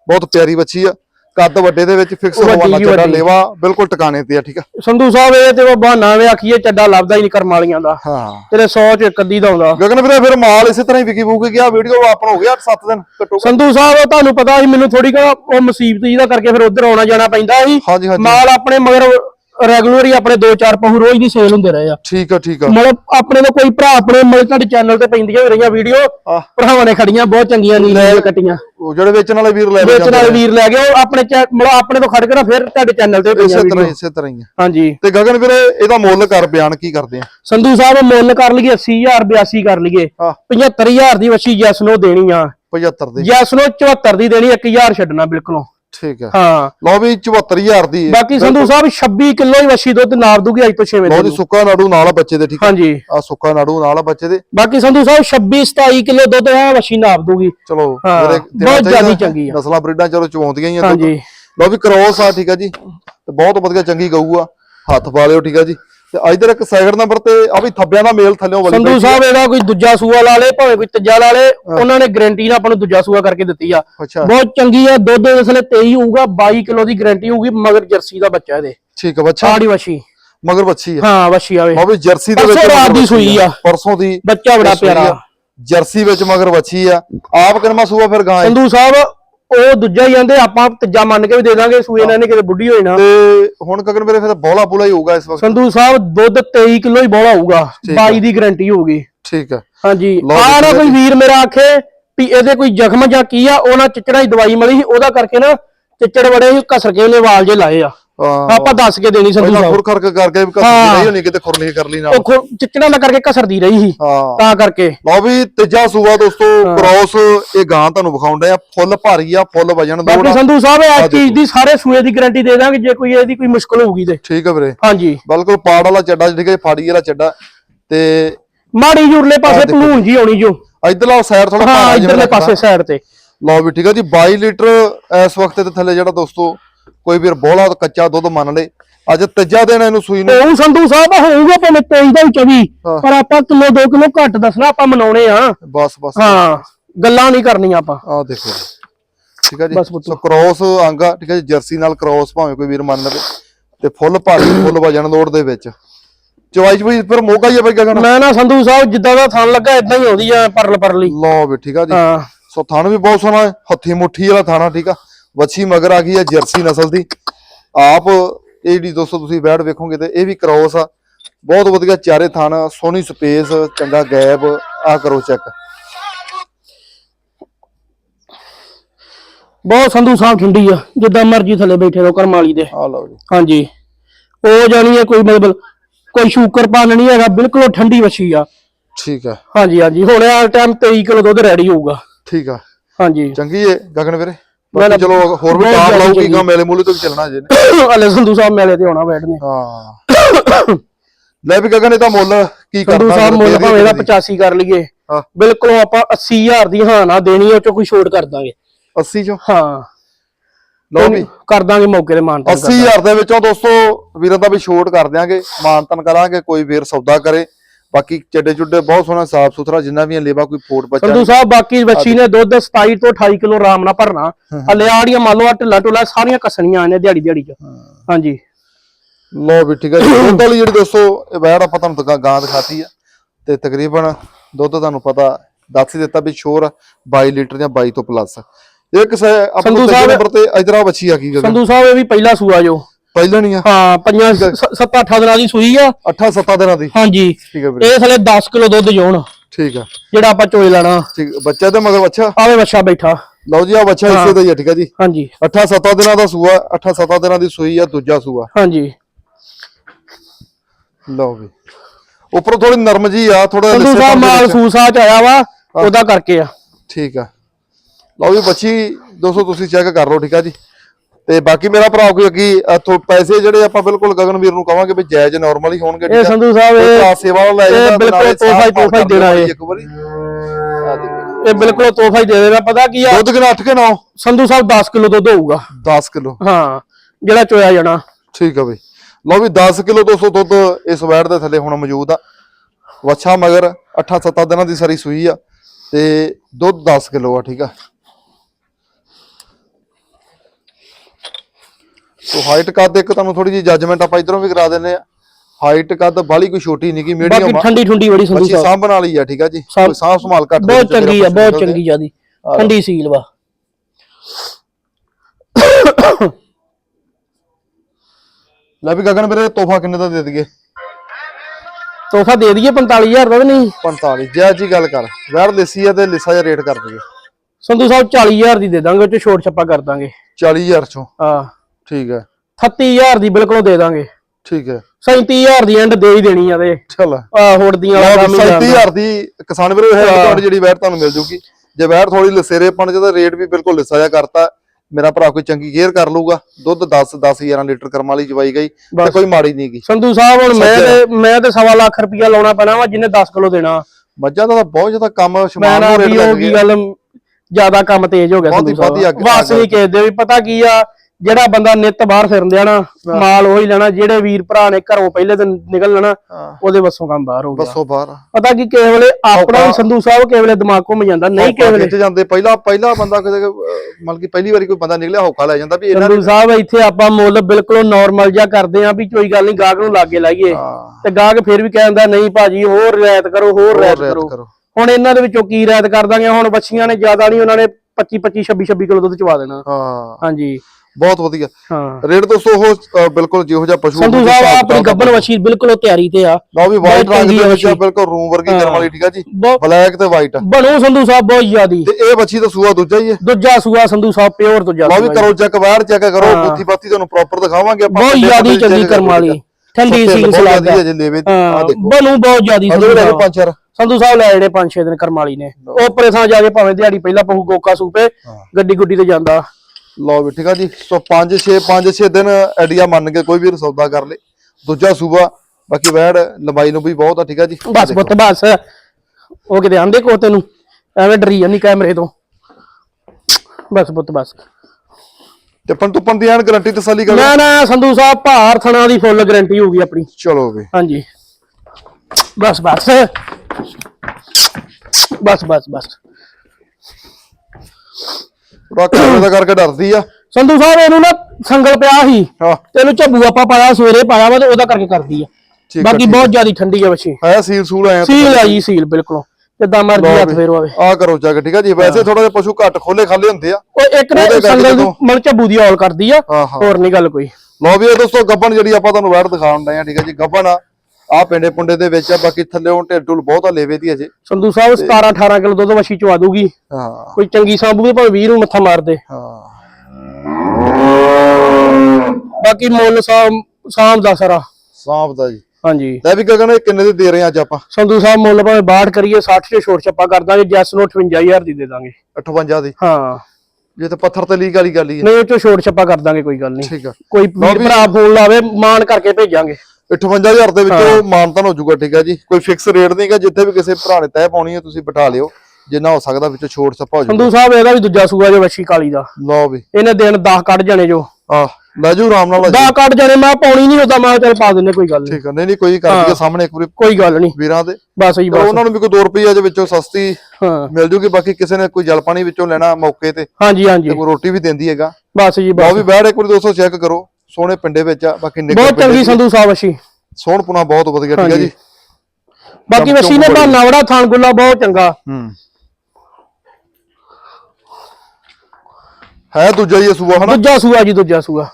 ਬਹੁਤ ਪਿਆਰੀ ਬੱਚੀ ਆ। ਕੱਦ ਵੱਡੇ ਦੇ ਵਿੱਚ ਫਿਕਸ ਜੀ, ਚੱਡਾ। ਲੇਵਾ ਬਿਲਕੁਲ ਟਿਕਾਣੇ ਤੇ ਆ ਠੀਕ ਆ? ਸੰਧੂ ਸਾਹਿਬ ਇਹ ਤੇ ਬਹਾਨਾ ਵੇ ਆਖੀਏ ਚੱਡਾ ਲੱਭਦਾ ਹੀ ਨਹੀਂ ਕਰਮ ਵਾਲੀਆਂ ਦਾ। ਹਾਂ। ਤੇਰੇ 100 ਚ ਇੱਕ ਅੱਧੀ ਦਾ ਆਉਂਦਾ। ਗਗਨ ਵੀਰੇ ਫਿਰ ਮਾਲ ਇਸੇ ਤਰ੍ਹਾਂ ਹੀ ਵਿਕੀ ਬੂਕੀ ਗਿਆ ਵੀਡੀਓ ਆਪਨ ਹੋ ਗਿਆ 7 ਦਿਨ ਘੱਟੋ। ਸੰਧੂ ਸਾਹਿਬ ਤੁਹਾਨੂੰ ਪਤਾ ਸੀ ਮੈਨੂੰ ਥੋੜੀ ਕਾ ਉਹ ਮੁਸੀਬਤ ਜੀ ਦਾ ਕਰਕੇ ਫਿਰ ਉਧਰ ਆਉਣਾ ਜਾਣਾ ਪੈਂਦਾ ਸੀ। ਮਾਲ ਆਪਣੇ ਮਗਰ ਰੈਗੂਲਰ ਹੀ ਆਪਣੇ 2-4 ਪਹੂ ਰੋਜ਼ ਦੀ ਸੇਲ ਹੁੰਦੇ ਰਹੇ ਆ। ਠੀਕ ਆ ਠੀਕ ਆ। ਮਤਲਬ ਆਪਣੇ ਤੋਂ ਕੋਈ ਭਰਾ ਆਪਣੇ ਮਤਲਬ ਤੁਹਾਡੇ ਚੈਨਲ ਤੇ ਪੈਂਦੀਆਂ ਵੀ ਰਹੀਆਂ ਵੀਡੀਓ ਆਹ, ਭਰਾਵਾਂ ਨੇ ਖੜੀਆਂ ਬਹੁਤ ਚੰਗੀਆਂ ਨੀਲੀਆਂ ਕੱਟੀਆਂ। ਉਹ ਜਿਹੜੇ ਵੇਚਣ ਵਾਲੇ ਵੀਰ ਲੈ ਲੈ ਵੇਚਣ ਵਾਲੇ। ਵੀਰ ਲੈ ਗਏ ਉਹ ਆਪਣੇ ਚੈ- ਮਤਲਬ ਆਪਣੇ ਤੋਂ ਖੜ ਕੇ ਨਾ ਫਿਰ ਤੁਹਾਡੇ ਚੈਨਲ ਤੇ ਪਈਆਂ ਇਸੇ ਤਰ੍ਹਾਂ ਹੀ, ਵੀਡੀਓ ਇਸੇ ਤਰ੍ਹਾਂ ਹੀ ਆ। ਹਾਂਜੀ। ਤੇ ਗਗਨ ਵੀਰੇ ਇਹਦਾ ਮੁੱਲ ਕਰ ਬਿਆਨ ਕੀ ਕਰਦੇ ਆ? ਸੰਧੂ ਸਾਹਿਬ ਮੁੱਲ ਕਰ ਲਈਏ 80000 82 ਕਰ ਲਈਏ। ਹਾਂ 75000 ਦੀ ਵਸੀ ਜੈਸ ਨੂੰ ਦੇਣੀ ਆ। 75 ਦੀ। ਜੈਸ ਨੂੰ 74 ਦੀ ਦੇਣੀ 1000 ਛੱਡਣਾ ਬਿਲਕੁਲੋਂ। ਠੀਕ ਆ। ਹਾਂ। ਲਓ ਵੀ 74000 ਦੀ ਹੈ। ਬਾਕੀ ਸੰਧੂ ਸਾਹਿਬ 26 ਕਿਲੋ ਹੀ ਵਸੀ ਦੁੱਧ ਨਾਪ ਦੂਗੀ ਅੱਜ ਤੋਂ 6 ਲਓ ਵਜੇ ਜੀ ਸੁੱਕਾ ਨਾੜੂ ਨਾਲ ਬੱਚੇ ਦੇ ਠੀਕ ਹਾਂਜੀ। ਆ ਸੁੱਕਾ ਨਾੜੂ ਨਾਲ ਬੱਚੇ ਦੇ। ਬਾਕੀ ਸੰਧੂ ਸਾਹਿਬ 26 27 ਕਿਲੋ ਦੁੱਧ ਹੈ ਵਸੀ ਨਾਪ ਦੂਗੀ। ਚਲੋ ਹਾਂ, ਬਹੁਤ ਜ਼ਿਆਦੀ ਚੰਗੀ ਆ। ਨਸਲਾਂ ਬਰੀਡਾਂ ਚਲੋ ਚਵਾਉਂਦੀਆਂ ਹੀ ਆ। ਹਾਂਜੀ। ਲਓ ਵੀ ਕ੍ਰੋਸ ਆ ਠੀਕ ਆ ਜੀ। ਤੇ ਬਹੁਤ ਵਧੀਆ ਚੰਗੀ ਗਊ ਆ। ਹੱਥ ਪਾ ਲਿਓ ਠੀਕ ਆ ਜੀ। ਤੇ ਇਧਰ ਇੱਕ ਸੈਕਿੰਡ ਨੰਬਰ ਤੇ ਆ ਵੀ ਥੱਬਿਆਂ ਦਾ ਮੇਲ ਥੱਲਿਓਂ ਵਲੀ ਸੰਧੂ ਸਾਹਿਬ ਇਹਦਾ ਕੋਈ ਦੂਜਾ ਸੂਆ ਲਾ ਲੇ ਭਾਵੇਂ ਕੋਈ ਤੀਜਾ ਲਾ ਲੇ ਉਹਨਾਂ ਨੇ ਗਾਰੰਟੀ ਨਾਲ ਆਪਾਂ ਨੂੰ ਦੂਜਾ ਸੂਆ ਕਰਕੇ ਦਿੱਤੀ ਆ। ਬਹੁਤ ਚੰਗੀ ਆ ਦੁੱਧ ਇਸ ਵੇਲੇ 23 ਹੋਊਗਾ 22 ਕਿਲੋ ਦੀ ਗਾਰੰਟੀ ਹੋਊਗੀ ਮਗਰ ਜਰਸੀ ਦਾ ਬੱਚਾ ਇਹਦੇ। ਠੀਕ ਆ ਬੱਚਾ। ਸਾੜੀ ਵਸ਼ੀ ਮਗਰ ਬੱਚੀ ਆ। ਹਾਂ ਵੱਛੀ ਆਵੇ। ਉਹ ਵੀ ਜਰਸੀ ਦੇ ਵਿੱਚ ਪਰਸੋਂ ਰਾਤ ਦੀ ਵੱਛੀ ਸੂਈ ਆ। ਪਰਸੋਂ ਦੀ ਬੱਚਾ ਬੜਾ ਪਿਆਰਾ। ਜਰਸੀ ਵਿੱਚ ਮਗਰ ਬੱਚੀ ਆ। ਆਪ ਕਿਨਮਾ ਸੂਆ ਫਿਰ ਗਾਂ? ਸੰਧੂ ਸਾਹਿਬ ਉਹ ਦੂਜਾ ਹੀ ਜਾਂਦੇ ਆਪਾਂ ਤੀਜਾ ਮੰਨ ਕੇ ਵੀ ਦੇ ਦਾਂਗੇ ਸੂਏ ਨਾਲ ਨਹੀਂ ਕਿਤੇ ਬੁੱਢੀ ਹੋਈ ਨਾ। ਤੇ ਹੁਣ ਗਗਨ ਮੇਰੇ ਫਿਰ ਬੋਲਾ ਬੁਲਾ ਹੀ ਹੋਊਗਾ ਇਸ ਵਕਤ। ਸੰਧੂ ਸਾਹਿਬ ਦੁੱਧ 23 ਕਿਲੋ ਹੀ ਬੋਲਾ ਹੋਊਗਾ ਠੀਕ ਆ। 22 ਦੀ ਗਾਰੰਟੀ ਹੋਊਗੀ। ਠੀਕ ਆ। ਹਾਂਜੀ। ਲਓ ਆ ਨਾ ਕੋਈ ਵੀਰ ਮੇਰਾ ਆਖੇ ਵੀ ਇਹਦੇ ਕੋਈ ਜ਼ਖਮ ਜਾਂ ਕੀ ਆ ਉਹਨਾਂ ਚਿੱਚੜਾਂ ਦੀ ਦਵਾਈ ਮਿਲੀ ਸੀ ਉਹਦਾ ਕਰਕੇ ਨਾ ਚਿੱਚੜ ਬੜੇ ਸੀ ਘਸਰ ਕੇ ਉਹਨੇ ਵਾਲ ਜੇ ਲਾਏ ਆ। ਹਾਂ ਆਪਾਂ ਦੱਸ ਕੇ ਦੇਣੀ ਸੰਧੂ ਸਾਹਿਬ। ਖੁਰ ਖਰਕ ਕਰਕੇ ਵੀ ਹਾਂ। ਕਸਰ ਨਹੀਂ ਹੋਣੀ ਕਿਤੇ ਖੁਰਲੀ ਕਰ ਲਈ ਨਾਲ ਉਹ ਖੁ- ਚਿੱਚੜਾਂ ਦਾ ਕਰਕੇ ਘਸਰਦੀ ਰਹੀ ਸੀ। ਹਾਂ। ਤਾਂ ਕਰਕੇ। ਲਓ ਵੀ ਤੀਜਾ ਸੂਆ ਦੋਸਤੋ ਕ੍ਰੋਸ ਇਹ ਗਾਂ ਤੁਹਾਨੂੰ ਵਿਖਾਉਂਦੇ ਆ। ਫੁੱਲ ਭਾਰੀ ਆ ਫੁੱਲ ਵਜਨ ਬਾਕੀ ਦੋੜਾ ਸੰਧੂ ਸਾਹਿਬ ਇਹ ਚੀਜ਼ ਦੀ ਸਾਰੇ ਸੂਏ ਦੀ ਗਾਰੰਟੀ ਦੇ ਦਾਂਗੇ ਜੇ ਕੋਈ ਇਹਦੀ ਕੋਈ ਮੁਸ਼ਕਲ ਹੋਊਗੀ ਤੇ। ਠੀਕ ਆ ਵੀਰੇ। ਹਾਂਜੀ। ਬਿਲਕੁਲ ਪਾੜ ਵਾਲਾ ਚੱਡਾ ਠੀਕ ਹੈ ਫਾੜੀ ਵਾਲਾ ਚੱਡਾ। ਤੇ ਮਾੜੀ ਜੁਰਲੇ ਪਾਸੇ। ਭਲੂਣ ਜੀ ਆਉਣੀ ਜੋ। ਇਧਰਲਾ ਸਾਈਡ ਥੋੜਾ ਹਾਂ ਇਧਰਲੇ ਪਾਸੇ ਸਾਈਡ ਤੇ। ਲਓ ਵੀ ਠੀਕ ਆ ਜੀ 22 ਲੀਟਰ ਇਸ ਵਕਤ ਦੇ ਥੱਲੇ ਜਿਹੜਾ ਦੋਸਤੋ ਕੋਈ ਵੀਰ ਬੋਲਾ ਕੱਚਾ ਦੁੱਧ ਮੰਨ ਲੇ। ਅੱਜ ਤੀਜਾ ਦਿਨ ਇਹਨੂੰ ਸੂਈ ਨੂੰ ਉਹ ਸੰਧੂ ਸਾਹਿਬ ਹੋਊਗਾ ਭਾਵੇਂ 23 ਦਾ ਵੀ 24 ਹਾਂ। ਪਰ ਆਪਾਂ ਕਿਲੋ 2 ਕਿਲੋ ਘੱਟ ਦੱਸਣਾ ਆਪਾਂ ਮਨਾਉਣੇ ਆ। ਬਸ ਬਸ। ਹਾਂ ਗੱਲਾਂ ਨਹੀਂ ਕਰਨੀਆਂ ਆਪਾਂ। ਆਹ ਦੇਖੋ ਜੀ। ਠੀਕ ਆ ਜੀ। ਬਸ ਪੁੱਤੋ। ਸੋ ਕ੍ਰੋਸ ਅੰਗਾ ਠੀਕ ਹੈ ਜੀ ਜਰਸੀ ਨਾਲ ਕ੍ਰੋਸ ਭਾਵੇਂ ਕੋਈ ਵੀਰ ਮੰਨ ਲਵੇ। ਤੇ ਫੁੱਲ ਭਾਰੀ ਫੁੱਲ ਵਜਨ ਲੋੜ ਦੇ ਵਿੱਚ। ਚਵਾਈ ਚਵਾਈ ਫਿਰ ਮੋਗਾ ਹੀ ਆ ਬਈ ਗਗਨ ਮੈਂ ਨਾ ਸੰਧੂ ਸਾਹਿਬ ਜਿੱਦਾਂ ਦਾ ਥਣ ਲੱਗਾ ਇਦਾਂ ਹੀ ਆਉਂਦੀ ਆ ਪਰਲ ਪਰਲੀ। ਲਓ ਵੀ ਠੀਕ ਆ ਜੀ। ਹਾਂ। ਸੋ ਥਣ ਵੀ ਬਹੁਤ ਸੋਹਣਾ ਹੈ ਹੱਥੀ ਮੁੱਠੀ ਵਾਲਾ ਥਾਣਾ ਠੀਕ ਆ। ਵੱਛੀ ਮਗਰ ਆ ਗਈ ਹੈ ਜਰਸੀ ਨਸਲ ਦੀ। ਆਪ ਇਹ ਜਿਹੜੀ ਦੋਸਤੋ ਤੁਸੀਂ ਬੈਠ ਵੇਖੋਗੇ ਤੇ ਇਹ ਵੀ ਕ੍ਰੋਸ ਆ। ਬਹੁਤ ਵਧੀਆ ਚਾਰੇ ਥਣ ਸੋਹਣੀ ਸਪੇਸ ਚੰਗਾ ਗੈਪ ਆ ਕਰੋ ਚੈੱਕ। ਬਹੁਤ ਸੰਧੂ ਸਾਹਿਬ ਠੰਡੀ ਆ ਜਿੱਦਾਂ ਮਰਜ਼ੀ ਥੱਲੇ ਬੈਠੇ ਰਹੋ ਕਰਮ ਵਾਲੀ ਦੇ। ਆ ਲਓ ਜੀ। ਹਾਂਜੀ। ਉਹ ਜਾਣੀ ਹੈ ਕੋਈ ਮਤਲਬ ਕੋਈ ਸ਼ੂਕਰ ਪਾਣ ਨਹੀਂ ਹੈਗਾ ਬਿਲਕੁਲ ਠੰਡੀ ਵਛੀ ਆ। ਠੀਕ ਆ। ਹਾਂਜੀ ਹਾਂਜੀ। ਹੁਣ ਆ ਟਾਈਮ 23 ਕਿਲੋ ਦੁੱਧ ਰੈਡੀ ਹੋਊਗਾ। ਠੀਕ ਆ। ਹਾਂਜੀ। ਚੰਗੀ ਏ ਗਗਨ ਵੀਰੇ। ਬਾਕੀ ਚਲੋ ਹੋਰ ਵੀ ਟਾਪ ਲਾਊਗੀ। ਗਾ ਮੇਲੇ ਮੂਲੇ ਤੋਂ ਵੀ ਚੱਲਣਾ ਜੇ। ਨੇ। ਹਲੇ ਸੰਧੂ ਸਾਹਿਬ ਮੇਲੇ ਤੇ ਆਉਣਾ ਬੈਠਨੇ ਹਾਂ। ਲੈ ਵੀ ਗਗਨ ਇਹ ਤਾਂ ਮੁੱਲ ਕੀ ਕਰਦਾ ਸੰਧੂ ਸਾਹਿਬ ਮੁੱਲ ਭਾਵੇਂ ਦਾ ਦੇ। 85 ਕਰ ਲਈਏ। ਹਾਂ। ਬਿਲਕੁਲ ਆਪਾਂ 80000 ਦੀ ਹਾਂ ਨਾ ਦੇਣੀ ਉਹ ਚੋਂ ਕੋਈ ਛੋਟ ਕਰ ਦਾਂਗੇ। 80 ਚੋਂ? ਹਾਂ। ਲਓ ਵੀ। ਕਰ ਦਾਂਗੇ ਮੌਕੇ ਤੇ ਮਾਨਤਾ 80000 ਦੇ ਵਿੱਚੋਂ ਦੋਸਤੋ ਵੀਰਾਂ ਦਾ ਵੀ ਛੋਟ ਕਰ ਦਿਆਂਗੇ ਮਾਨਤਨ ਕਰਾਂਗੇ ਕੋਈ ਵੀਰ ਸੌਦਾ ਕਰੇ। ਬਾਕੀ ਚੱਡੇ ਚੁੱਡੇ ਬਹੁਤ ਸੋਹਣਾ ਸਾਫ਼ ਸੁਥਰਾ ਜਿੰਨਾ ਵੀ ਲੇਵਾ ਕੋਈ ਫੋਟ ਬੱਚਾ ਸੰਧੂ ਸਾਹਿਬ ਬਾਕੀ ਬੱਚੀ ਨੇ ਦੁੱਧ 27 ਤੋਂ 28 ਕਿਲੋ ਆਰਾਮ ਨਾਲ ਭਰਨਾ। ਹਲੇ ਆੜੀਆਂ ਮੰਨ ਲਓ ਢਿੱਲਾ ਢੁੱਲਾ ਸਾਰੀਆਂ ਕਸਣੀਆਂ ਨੇ ਦਿਹਾੜੀ ਦਿਹਾੜੀ ਚ। ਹਾਂਜੀ। ਲਓ ਵੀ ਠੀਕ ਹੈ ਦੁੱਧ ਵਾਲੀ ਜਿਹੜੀ ਦੋਸਤੋ ਇਹ ਵੈੜ ਆਪਾਂ ਤੁਹਾਨੂੰ ਗਾਂ ਦਿਖਾਤੀ ਆ। ਤੇ ਤਕਰੀਬਨ ਦੁੱਧ ਤੁਹਾਨੂੰ ਪਤਾ ਦੱਸ ਹੀ ਦਿੱਤਾ ਵੀ ਸ਼ੋਰ 22 ਲੀਟਰ ਜਾਂ 22 ਤੋਂ ਪਲੱਸ ਇਹ ਕਿਸੇ ਆਪਾਂ ਸੰਧੂ ਨੂੰ ਤੀਜੇ ਸਾਹਿਬ- ਨੰਬਰ ਤੇ ਇਧਰ ਆ ਬੱਚੀ ਆ ਗਗਨ। ਸੰਧੂ ਸਾਹਿਬ ਇਹ ਵੀ ਪਹਿਲਾ ਸੂਆ ਜੋ। ਪਹਿਲਾਂ ਨਹੀਂ ਆ? ਹਾਂ ਪੰਜਾਂ 7 8 ਦਿਨਾਂ ਦੀ ਸੂਈ ਆ। 8 7 ਦਿਨਾਂ ਦੀ? ਹਾਂਜੀ। ਠੀਕ ਹੈ ਵੀਰੇ। ਇਹ ਥਲੇ 10 ਕਿਲੋ ਦੁੱਧ ਜੋਣ। ਠੀਕ ਆ। ਜਿਹੜਾ ਆਪਾਂ ਚੋਏ ਲੈਣਾ। ਠੀਕ ਬੱਚਾ ਤੇ ਮਗਰ ਬੱਚਾ? ਆਵੇ ਬੱਚਾ ਬੈਠਾ। ਲਓ ਜੀ ਆ ਬੱਚਾ ਇਸੇ ਦਾ ਹੀ ਆ ਠੀਕ ਹੈ ਜੀ। ਹਾਂਜੀ। 8 7 ਦਿਨਾਂ ਦਾ ਸੂਆ 8 7 ਦਿਨਾਂ ਦੀ ਸੂਈ ਆ ਦੂਜਾ ਸੂਆ। ਹਾਂਜੀ। ਲਓ ਵੀ। ਉੱਪਰੋਂ ਥੋੜੀ ਨਰਮ ਜੀ ਆ ਥੋੜਾ ਸੰਧੂ ਸਾਹਿਬ ਮਾਲ ਸੂਸਾ ਚ ਆਇਆ ਵਾ ਉਹਦਾ ਕਰਕੇ ਆ। ਠੀਕ ਆ। ਲਓ ਵੀ ਬੱਚੀ ਦੋਸਤੋ ਤੁਸੀਂ ਚੈੱਕ ਕਰ ਲਓ ਠੀਕ ਆ ਜੀ। ਤੇ ਬਾਕੀ ਮੇਰਾ ਭਰਾ ਕੋਈ ਅੱਗੇ ਇੱਥੋਂ ਪੈਸੇ ਜਿਹੜੇ ਆਪਾਂ ਬਿਲਕੁਲ ਗਗਨ ਵੀਰ ਨੂੰ ਕਵਾਂਗੇ ਵੀ ਜਾਇਜ਼ ਨਾਰਮਲ ਹੀ ਹੋਣਗੇ ਇਹ ਸੰਧੂ ਸਾਹਿਬ ਇਹ ਸੇਵਾ ਲੈ ਜਾਂਦਾ ਬਿਲਕੁਲ ਤੋਹਫਾ ਹੀ ਤੋਹਫਾ ਹੀ ਦੇਣਾ ਇਹ। ਇੱਕ ਵਾਰੀ। ਇਹ ਬਿਲਕੁਲ ਤੋਹਫਾ ਹੀ ਦੇ ਦੇਣਾ ਪਤਾ ਕੀ ਆ? ਦੁੱਧ ਕਿੰਨਾ 8 ਕੇ 9 ਸੰਧੂ ਸਾਹਿਬ 10 ਕਿਲੋ ਦੁੱਧ ਹੋਊਗਾ। 10 ਕਿਲੋ। ਹਾਂ ਜਿਹੜਾ ਚੋਇਆ ਜਾਣਾ। ਠੀਕ ਆ ਬਈ। ਲਓ ਵੀ 10 ਕਿਲੋ 200 ਦੁੱਧ ਇਸ ਵੈੜ ਦੇ ਥੱਲੇ ਹੁਣ ਮੌਜੂਦ ਆ। ਵੱਛਾ ਮਗਰ 8-7 ਦਿਨਾਂ ਦੀ ਸਰੀ ਸੂਈ ਆ। ਤੇ ਦੁੱਧ 10 ਕਿਲੋ ਆ ਠੀਕ ਆ। ਸੋ ਹਾਈਟ ਕੱਦ ਇੱਕ ਤੁਹਾਨੂੰ ਥੋੜੀ ਜਿਹੀ ਜੱਜਮੈਂਟ ਆਪਾਂ ਇਧਰੋਂ ਵੀ ਕਰਾ ਦਿੰਨੇ ਆ ਹਾਈਟ ਕੱਦ ਬਾਲੀ ਕੋਈ ਛੋਟੀ ਨਹੀਂ ਕੀ ਬਾਕੀ ਮੀਡੀਅਮ ਆ। ਠੰਡੀ ਠੰਡੀ ਬੜੀ ਸੰਧੂ ਸਾਹਿਬ ਸਾਂਭਣ ਵਾਲੀ ਆ ਠੀਕ ਆ ਜੀ। ਸਾਂਭ- ਸੰਭਾਲ ਘੱਟ ਬਹੁਤ ਚੰਗੀ ਆ ਬਹੁਤ ਚੰਗੀ ਜਿਆਦੀ ਠੰਡੀ ਸੀਲ ਵਾ। ਲੈ ਵੀ ਗਗਨ ਵੀਰੇ ਤੋਹਫਾ ਕਿੰਨੇ ਦਾ ਦੇ ਦਈਏ? ਤੋਹਫਾ ਦੇ ਦਈਏ 45000 ਦਾ ਨਹੀਂ। 45 ਜੈ ਜੀ ਗੱਲ ਕਰ। ਵੈੜ ਦੇਸੀ ਆ ਤੇ ਲਿਸਾ ਜਿਹਾ ਰੇਟ ਕਰ ਦਈਏ। ਸੰਧੂ ਸਾਹਿਬ 40000 ਦੀ ਦੇ ਦਾਂਗੇ ਉਹ ਚ ਛੋਟ ਛੱਪਾ ਕਰ ਦਾਂਗੇ। 40000 ਚੋਂ। ਹਾਂ। ਠੀਕ ਹੈ। 38000 ਦੀ ਬਿਲਕੁਲ ਦੇ ਦਾਂਗੇ। ਠੀਕ ਹੈ। 37000 ਦੀ ਐਂਡ ਦੇ ਹੀ ਦੇਣੀ ਆ ਤੇ ਚੱਲ। ਆ ਹੋੜਦੀਆਂ ਵਾਲਾ ਕੰਮ ਹੀ ਜਾਂਦਾ। 37000 ਦੀ ਕਿਸਾਨ ਵੀਰੋ ਇਹ ਤੁਹਾਡੀ ਜਿਹੜੀ ਵੈਟ ਤੁਹਾਨੂੰ ਮਿਲ ਜੂਗੀ। ਜੇ ਵੈਟ ਥੋੜੀ ਲਸੇਰੇ ਪਣ ਜਿਹਦਾ ਰੇਟ ਵੀ ਬਿਲਕੁਲ ਲਿਸਾ ਜਿਹਾ ਕਰਤਾ। ਮੇਰਾ ਭਰਾ ਕੋਈ ਚੰਗੀ ਕੇਅਰ ਕਰ ਲੂਗਾ ਦੁੱਧ 10 10 11 ਲੀਟਰ ਕਰਮ ਵਾਲੀ ਜਵਾਈ ਗਈ ਤੇ। ਕੋਈ ਮਾੜੀ ਨਹੀਂ ਗਈ ਸੰਧੂ ਸਾਹਿਬ ਹੁਣ ਮੈਂ ਤੇ ਮੈਂ ਤੇ ਸਵਾ ਲੱਖ ਰੁਪਇਆ ਲਾਉਣਾ ਪੈਣਾ ਵਾ ਜਿਹਨੇ 10 ਕਿਲੋ ਦੇਣਾ। ਮੱਝਾਂ ਦਾ ਤਾਂ ਬਹੁਤ ਜ਼ਿਆਦਾ ਕੰਮ ਸ਼ਮਾਨ ਨੂੰ ਰੇਟ ਲੱਗ ਗਿਆ। ਗੱਲ ਜ਼ਿਆਦਾ ਕੰਮ ਤੇਜ਼ ਹੋ ਗਿਆ ਸੰਧੂ ਹੀ ਹੀ ਸਾਹਿਬ ਅੱਗੇ- ਬਸ ਵੀ ਕਿਸੇ ਦੇ ਵੀ ਪਤਾ ਕੀ ਆ ਜਿਹੜਾ ਬੰਦਾ ਨਿੱਤ ਬਾਹਰ ਫਿਰਦੇ ਆ ਨਾ ਮਾਲ ਉਹੀ ਲੈਣਾ ਜਿਹੜੇ ਵੀਰ ਭਰਾ ਨੇ ਘਰੋਂ ਪਹਿਲੇ ਦਿਨ ਨਿਕਲ ਲੈਣਾ ਹਾਂ। ਉਹਦੇ ਵੱਸੋਂ ਕੰਮ ਬਾਹਰ ਹੋ ਗਿਆ। ਬਸੋ ਬਾਹਰ। ਪਤਾ ਕੀ ਕਿਸੇ ਵੇਲੇ ਆਪਣਾ ਵੀ ਸੰਧੂ ਸਾਹਿਬ ਕਿਸੇ ਵੇਲੇ ਦਿਮਾਗ ਘੁੰਮ ਜਾਂਦਾ ਨਹੀਂ ਕਿਸੇ ਵੇਲੇ ਜਾਂਦੇ। ਪਹਿਲਾ ਪਹਿਲਾ ਬੰਦਾ ਕਿਤੇ ਅਹ, ਮਤਲਬ ਕਿ ਪਹਿਲੀ ਵਾਰੀ ਕੋਈ ਬੰਦਾ ਨਿਕਲਿਆ ਹੌਕਾ ਲੈ ਜਾਂਦਾ ਵੀ ਇਹਨਾਂ ਸੰਧੂ ਸਾਹਿਬ ਇੱਥੇ ਆਪਾਂ ਮੁੱਲ ਬਿਲਕੁਲ ਨਾਰਮਲ ਜਿਹਾ ਕਰਦੇ ਆਂ ਵੀ ਕੋਈ ਗੱਲ ਨਹੀਂ ਗਾਹਕ ਨੂੰ ਲਾਗੇ ਲਾਈਏ। ਹਾਂ। ਤੇ ਗਾਹਕ ਫਿਰ ਵੀ ਕਹਿੰਦਾ ਨਹੀਂ ਭਾਜੀ ਹੋਰ ਰਿਆਇਤ ਕਰੋ ਹੋਰ ਰਿਆਇਤ ਕਰੋ। ਹੁਣ ਇਹਨਾਂ ਦੇ ਵਿੱਚੋਂ ਕੀ ਰਿਆਇਤ ਕਰ ਦਾਂਗੇ? ਹੁਣ ਬੱਚੀਆਂ ਨੇ ਜ਼ਿਆਦਾ ਨਹੀਂ ਉਹਨਾਂ ਨੇ 25 25 26 26 ਕਿਲੋ ਦੁੱਧ ਚਵਾ ਦੇਣਾ। ਹਾਂ। ਹਾਂਜੀ। ਬਹੁਤ ਵਧੀਆ। ਹਾਂ। ਰੇਟ ਦੋਸਤੋ ਉਹ ਬਿਲਕੁਲ ਜਿਹੋ ਜਿਹਾ ਪਸ਼ੂ ਸੰਧੂ ਸਾਹਿਬ ਆਪਣੀ ਗੱਬਨ ਵਸ਼ੀ ਬਿਲਕੁਲ ਤਿਆਰੀ ਤੇ ਆ। ਲਓ ਵੀ ਵਾਈਟ ਬਹੁਤ ਰੰਗ ਚੰਗੀ ਦੇ ਆ ਵਿੱਚ ਆ। ਬਿਲਕੁਲ ਰੂਮ ਵਰਗੀ ਕਰਮ ਵਾਲੀ ਠੀਕ ਆ ਜੀ? ਬਹੁਤ ਬਲੈਕ ਤੇ ਵਾਈਟ ਬਣੂ ਸੰਧੂ ਸਾਹਿਬ ਬਹੁਤ ਜ਼ਿਆਦੀ। ਤੇ ਇਹ ਬੱਚੀ ਤਾਂ ਸੂਆ ਦੂਜਾ ਹੀ ਹੈ। ਦੂਜਾ ਸੂਆ ਸੰਧੂ ਸਾਹਿਬ ਪਿਓਰ ਦੂਜਾ ਲਓ ਵੀ ਸੂਆ ਕਰੋ ਚੈੱਕ ਬਾਹਰ ਚੈੱਕ ਕਰੋ ਹਾਂ। ਬੁੱਧੀ ਬਾਤੀ ਤੁਹਾਨੂੰ ਪ੍ਰੋਪਰ ਦਿਖਾਵਾਂਗੇ ਆਪਾਂ ਬਹੁਤ ਵੱਡੇ ਜ਼ਿਆਦੀ ਵੱਡੇ ਚੰਗੀ ਕਰਮ ਵਾਲੀ। ਠੰਡੀ ਸੀਲ ਬਹੁਤ ਸਲਾਦ ਹੈ ਜੇ ਲੇਵੇ ਦੀ। ਹਾਂ ਦੇਖੋ। ਬਣੂ ਬਹੁਤ ਜ਼ਿਆਦੀ ਅਜੇ ਸੰਧੂ ਲੈ ਸਾਹਿਬ। ਪੰਜ ਚਾਰ ਸੰਧੂ ਸਾਹਿਬ ਲੈ ਜਿਹੜੇ 5-6 ਦਿਨ ਕਰਮ ਵਾਲੀ ਨੇ। ਉਹ ਪਰੇਸਾਂ ਜਾ ਕੇ ਭਾਵੇਂ ਦਿਹਾੜੀ ਪਹਿਲਾਂ ਪਹੂ ਗੋਕਾ ਸੂਪੇ ਗੱਡੀ ਗੁੱਡੀ ਤੇ ਜਾਂਦਾ। ਲਓ ਵੀ ਠੀਕ ਆ ਜੀ। ਸੋ 5 6 5 6 ਦਿਨ ਆਈਡੀਆ ਮੰਨ ਕੇ ਕੋਈ ਵੀ ਸੌਦਾ ਕਰ ਲੇ। ਦੂਜਾ ਸੂਬਾ ਬਾਕੀ ਵੈੜ ਲੰਬਾਈ ਨੂੰ ਵੀ ਬਹੁਤ ਆ ਠੀਕ ਆ ਜੀ। ਬਸ ਪੁੱਤ ਬਸ। ਉਹ ਕਿਤੇ ਆਂਦੇ ਕੋ ਤੈਨੂੰ ਐਵੇਂ ਡਰੀ ਜਾਂਦੀ ਕੈਮਰੇ ਤੋਂ। ਬਸ ਪੁੱਤ ਬਸ। ਟਿੱਪਣ ਟੁੱਪਣ ਦੀ ਐਨ ਗਾਰੰਟੀ ਤਸੱਲੀ ਕਰ ਨਾ ਨਾ ਸੰਧੂ ਸਾਹਿਬ ਭਾਰ ਥਣਾ ਦੀ ਫੁੱਲ ਗਾਰੰਟੀ ਹੋਊਗੀ ਆਪਣੀ। ਚਲੋ ਵੀ। ਹਾਂਜੀ। ਬਸ ਬਸ। ਬਸ ਬਸ ਬਸ। ਥੋੜਾ ਕੈਮਰੇ ਦਾ ਕਰਕੇ ਡਰਦੀ ਆ। ਸੰਧੂ ਸਾਹਿਬ ਇਹਨੂੰ ਨਾ ਸੰਗਲ ਪਿਆ ਸੀ। ਹਾਂ। ਤੈਨੂੰ ਝੱਬੂ ਆਪਾਂ ਪਾਇਆ ਸਵੇਰੇ ਪਾਇਆ ਵਾ ਤੇ ਉਹਦਾ ਕਰਕੇ ਕਰਦੀ ਆ। ਠੀਕ ਆ ਬਾਕੀ ਬਹੁਤ ਜ਼ਿਆਦੀ ਠੰਡੀ ਆ ਬੱਚੀ ਹੈ ਸੀਲ ਸੂਲ ਆਇਆ ਸੀਲ ਆ ਜੀ ਸੀਲ ਬਿਲਕੁਲ। ਜਿੱਦਾਂ ਮਰਜ਼ੀ ਹੱਥ ਫੇਰੋ ਆਵੇ ਆ ਕਰੋ ਚੱਕ ਠੀਕ ਆ ਜੀ। ਵੈਸੇ ਥੋੜਾ ਜਿਹਾ ਪਸ਼ੂ ਘੱਟ ਖੋਲੇ ਖਾਲੇ ਹੁੰਦੇ ਆ। ਉਹ ਇੱਕ ਨੇ ਉਹਦੇ ਕਰਕੇ ਸੰਗਲ ਦੀ ਜਦੋਂ- ਮਨ ਝੱਬੂ ਦੀ ਔਲ ਕਰਦੀ ਆ ਹਾਂ ਹਾਂ। ਹੋਰ ਨਹੀਂ ਗੱਲ ਕੋਈ। ਵੀ ਦੋਸਤੋ ਗੱਬਣ ਜਿਹੜੀ ਆਪਾਂ ਤੁਹਾਨੂੰ ਵੈੜ ਦਿਖਾਉਣ ਡਏ ਆ ਠੀਕ ਆ ਜੀ। ਗੱਬਣ ਆ ਆ ਪਿੰਡੇ ਪੁੰਡੇ ਦੇ ਵਿੱਚ ਆ ਬਾਕੀ ਥੱਲੇੋਂ ਢਿੱਲ ਢੁੱਲ ਬਹੁਤ ਲੇਵੇ ਦੀ ਅਜੇ ਸੰਧੂ ਸਾਹਿਬ 17 18 ਕਿਲੋ ਦੁੱਧ ਵਛੀ ਚਵਾ ਦੂਗੀ। ਹਾਂ। ਕੋਈ ਚੰਗੀ ਸਾਂਭੂਗੀ ਭਾਵੇਂ 20 ਨੂੰ ਮੱਥਾ ਮਾਰ ਦੇ। ਹਾਂ। ਬਾਕੀ ਮੁੱਲ ਸਾਂਭ ਸਾਂਭ ਦਾ ਸਾਰਾ। ਸਾਂਭ ਦਾ ਜੀ। ਹਾਂਜੀ। ਲੈ ਵੀ ਗਗਨ ਇਹ ਕਿੰਨੇ ਦੇ ਦੇ ਰਹੇ ਆ ਅੱਜ ਆਪਾਂ? ਸੰਧੂ ਸਾਹਿਬ ਮੁੱਲ ਭਾਵੇਂ 62 ਕਰੀਏ 60 ਚ ਛੋਟ ਛੱਪਾ ਕਰ ਦਾਂਗੇ ਜੈਸ ਨੂੰ 58000 ਦੀ ਦੇ ਦਾਂਗੇ। 58 ਦੀ? ਹਾਂ। ਜੇ ਤੇ ਪੱਥਰ ਤੇ ਲੀਕ ਵਾਲੀ ਗੱਲ ਹੀ ਹੈ। ਨਹੀਂ ਉਹ ਚ ਛੋਟ ਛੱਪਾ ਕਰ ਦਾਂਗੇ ਕੋਈ ਗੱਲ ਨਹੀਂ। ਠੀਕ ਆ। ਕੋਈ ਭਰਾ ਫੋਨ ਲਾਵੇ ਮਾਨ ਕਰਕੇ ਭੇਜਾਂਗੇ। 58000 ਦੇ ਵਿੱਚੋਂ ਮਾਨਤਨ ਹੋ ਜਾਊਗਾ ਠੀਕ ਆ ਜੀ? ਕੋਈ ਫਿਕਸ ਰੇਟ ਨਹੀਂਗਾ ਜਿੱਥੇ ਵੀ ਕਿਸੇ ਭਰਾ ਨੇ ਤੈਅ ਪਾਉਣੀ ਹੈ ਤੁਸੀਂ ਬਿਠਾ ਲਿਓ। ਜਿੰਨਾ ਹੋ ਸਕਦਾ ਵਿੱਚੋਂ ਛੋਟ ਛੱਪਾ ਹੋ ਜਾਊਗਾ। ਸੰਧੂ ਸਾਹਿਬ ਇਹਦਾ ਵੀ ਦੂਜਾ ਸੂਆ ਜੋ ਵੱਛੀ ਕਾਲੀ ਦਾ। ਲਓ ਵੀ। ਇਹਨੇ ਦਿਨ 10 ਕੱਢ ਜਾਣੇ ਜੋ। ਆ ਲੈ ਜੂ ਆਰਾਮ ਨਾਲ। 10 ਕੱਢ ਜਾਣੇ ਮੈਂ ਪਾਉਣੀ ਨਹੀਂ ਹੁੰਦਾ ਮੈਂ ਚੱਲ ਪਾ ਦਿੰਨੇ ਕੋਈ ਗੱਲ ਨਹੀਂ। ਠੀਕ ਆ ਨਹੀਂ ਨਹੀਂ ਕੋਈ ਕਰ ਦਈਏ ਸਾਹਮਣੇ ਇੱਕ ਵਾਰੀ ਕੋਈ ਗੱਲ ਨਹੀਂ। ਵੀਰਾਂ ਦੇ। ਬਸ ਜੀ ਬਸ। ਉਹਨਾਂ ਨੂੰ ਵੀ ਕੋਈ 2 ਰੁਪਏ ਦੇ ਵਿੱਚੋਂ ਸਸਤੀ ਹਾਂ। ਮਿਲ ਜੂਗੀ ਬਾਕੀ ਕਿਸੇ ਨੇ ਕੋਈ ਜਲ ਪਾਣੀ ਵਿੱਚੋਂ ਲੈਣਾ ਮੌਕੇ ਤੇ ਹਾਂਜੀ ਹਾਂਜੀ। ਕੋਈ ਰੋਟੀ ਵੀ ਦਿੰਦੀ ਹੈਗਾ। ਬਸ ਜੀ ਬਸ। ਵੀ ਬੈਠ ਇੱਕ ਵਾਰੀ ਦੋਸਤੋ ਚੈੱਕ ਕਰੋ। ਸੋਹਣੇ ਪਿੰਡੇ ਵਿੱਚ ਆ ਬਾਕੀ ਨਿੱਕੇ ਬਹੁਤ ਚੰਗੀ ਸੰਧੂ ਸਾਹਿਬ ਵਛੀ ਸੋਹਣ ਪੁਣਾ ਬਹੁਤ ਵਧੀਆ ਠੀਕ ਆ ਜੀ ਬਾਕੀ ਵਛੀ ਨੇ ਬਹਾਨਾ ਬੜਾ ਥਾਣ ਗੁੱਲਾ ਬਹੁਤ ਚੰਗਾ। ਹੂੰ। ਹੈ ਦੂਜਾ ਹੀ ਸੂਆ ਹਨਾ? ਦੂਜਾ ਸੂਆ ਜੀ ਦੂਜਾ ਸੂਆ।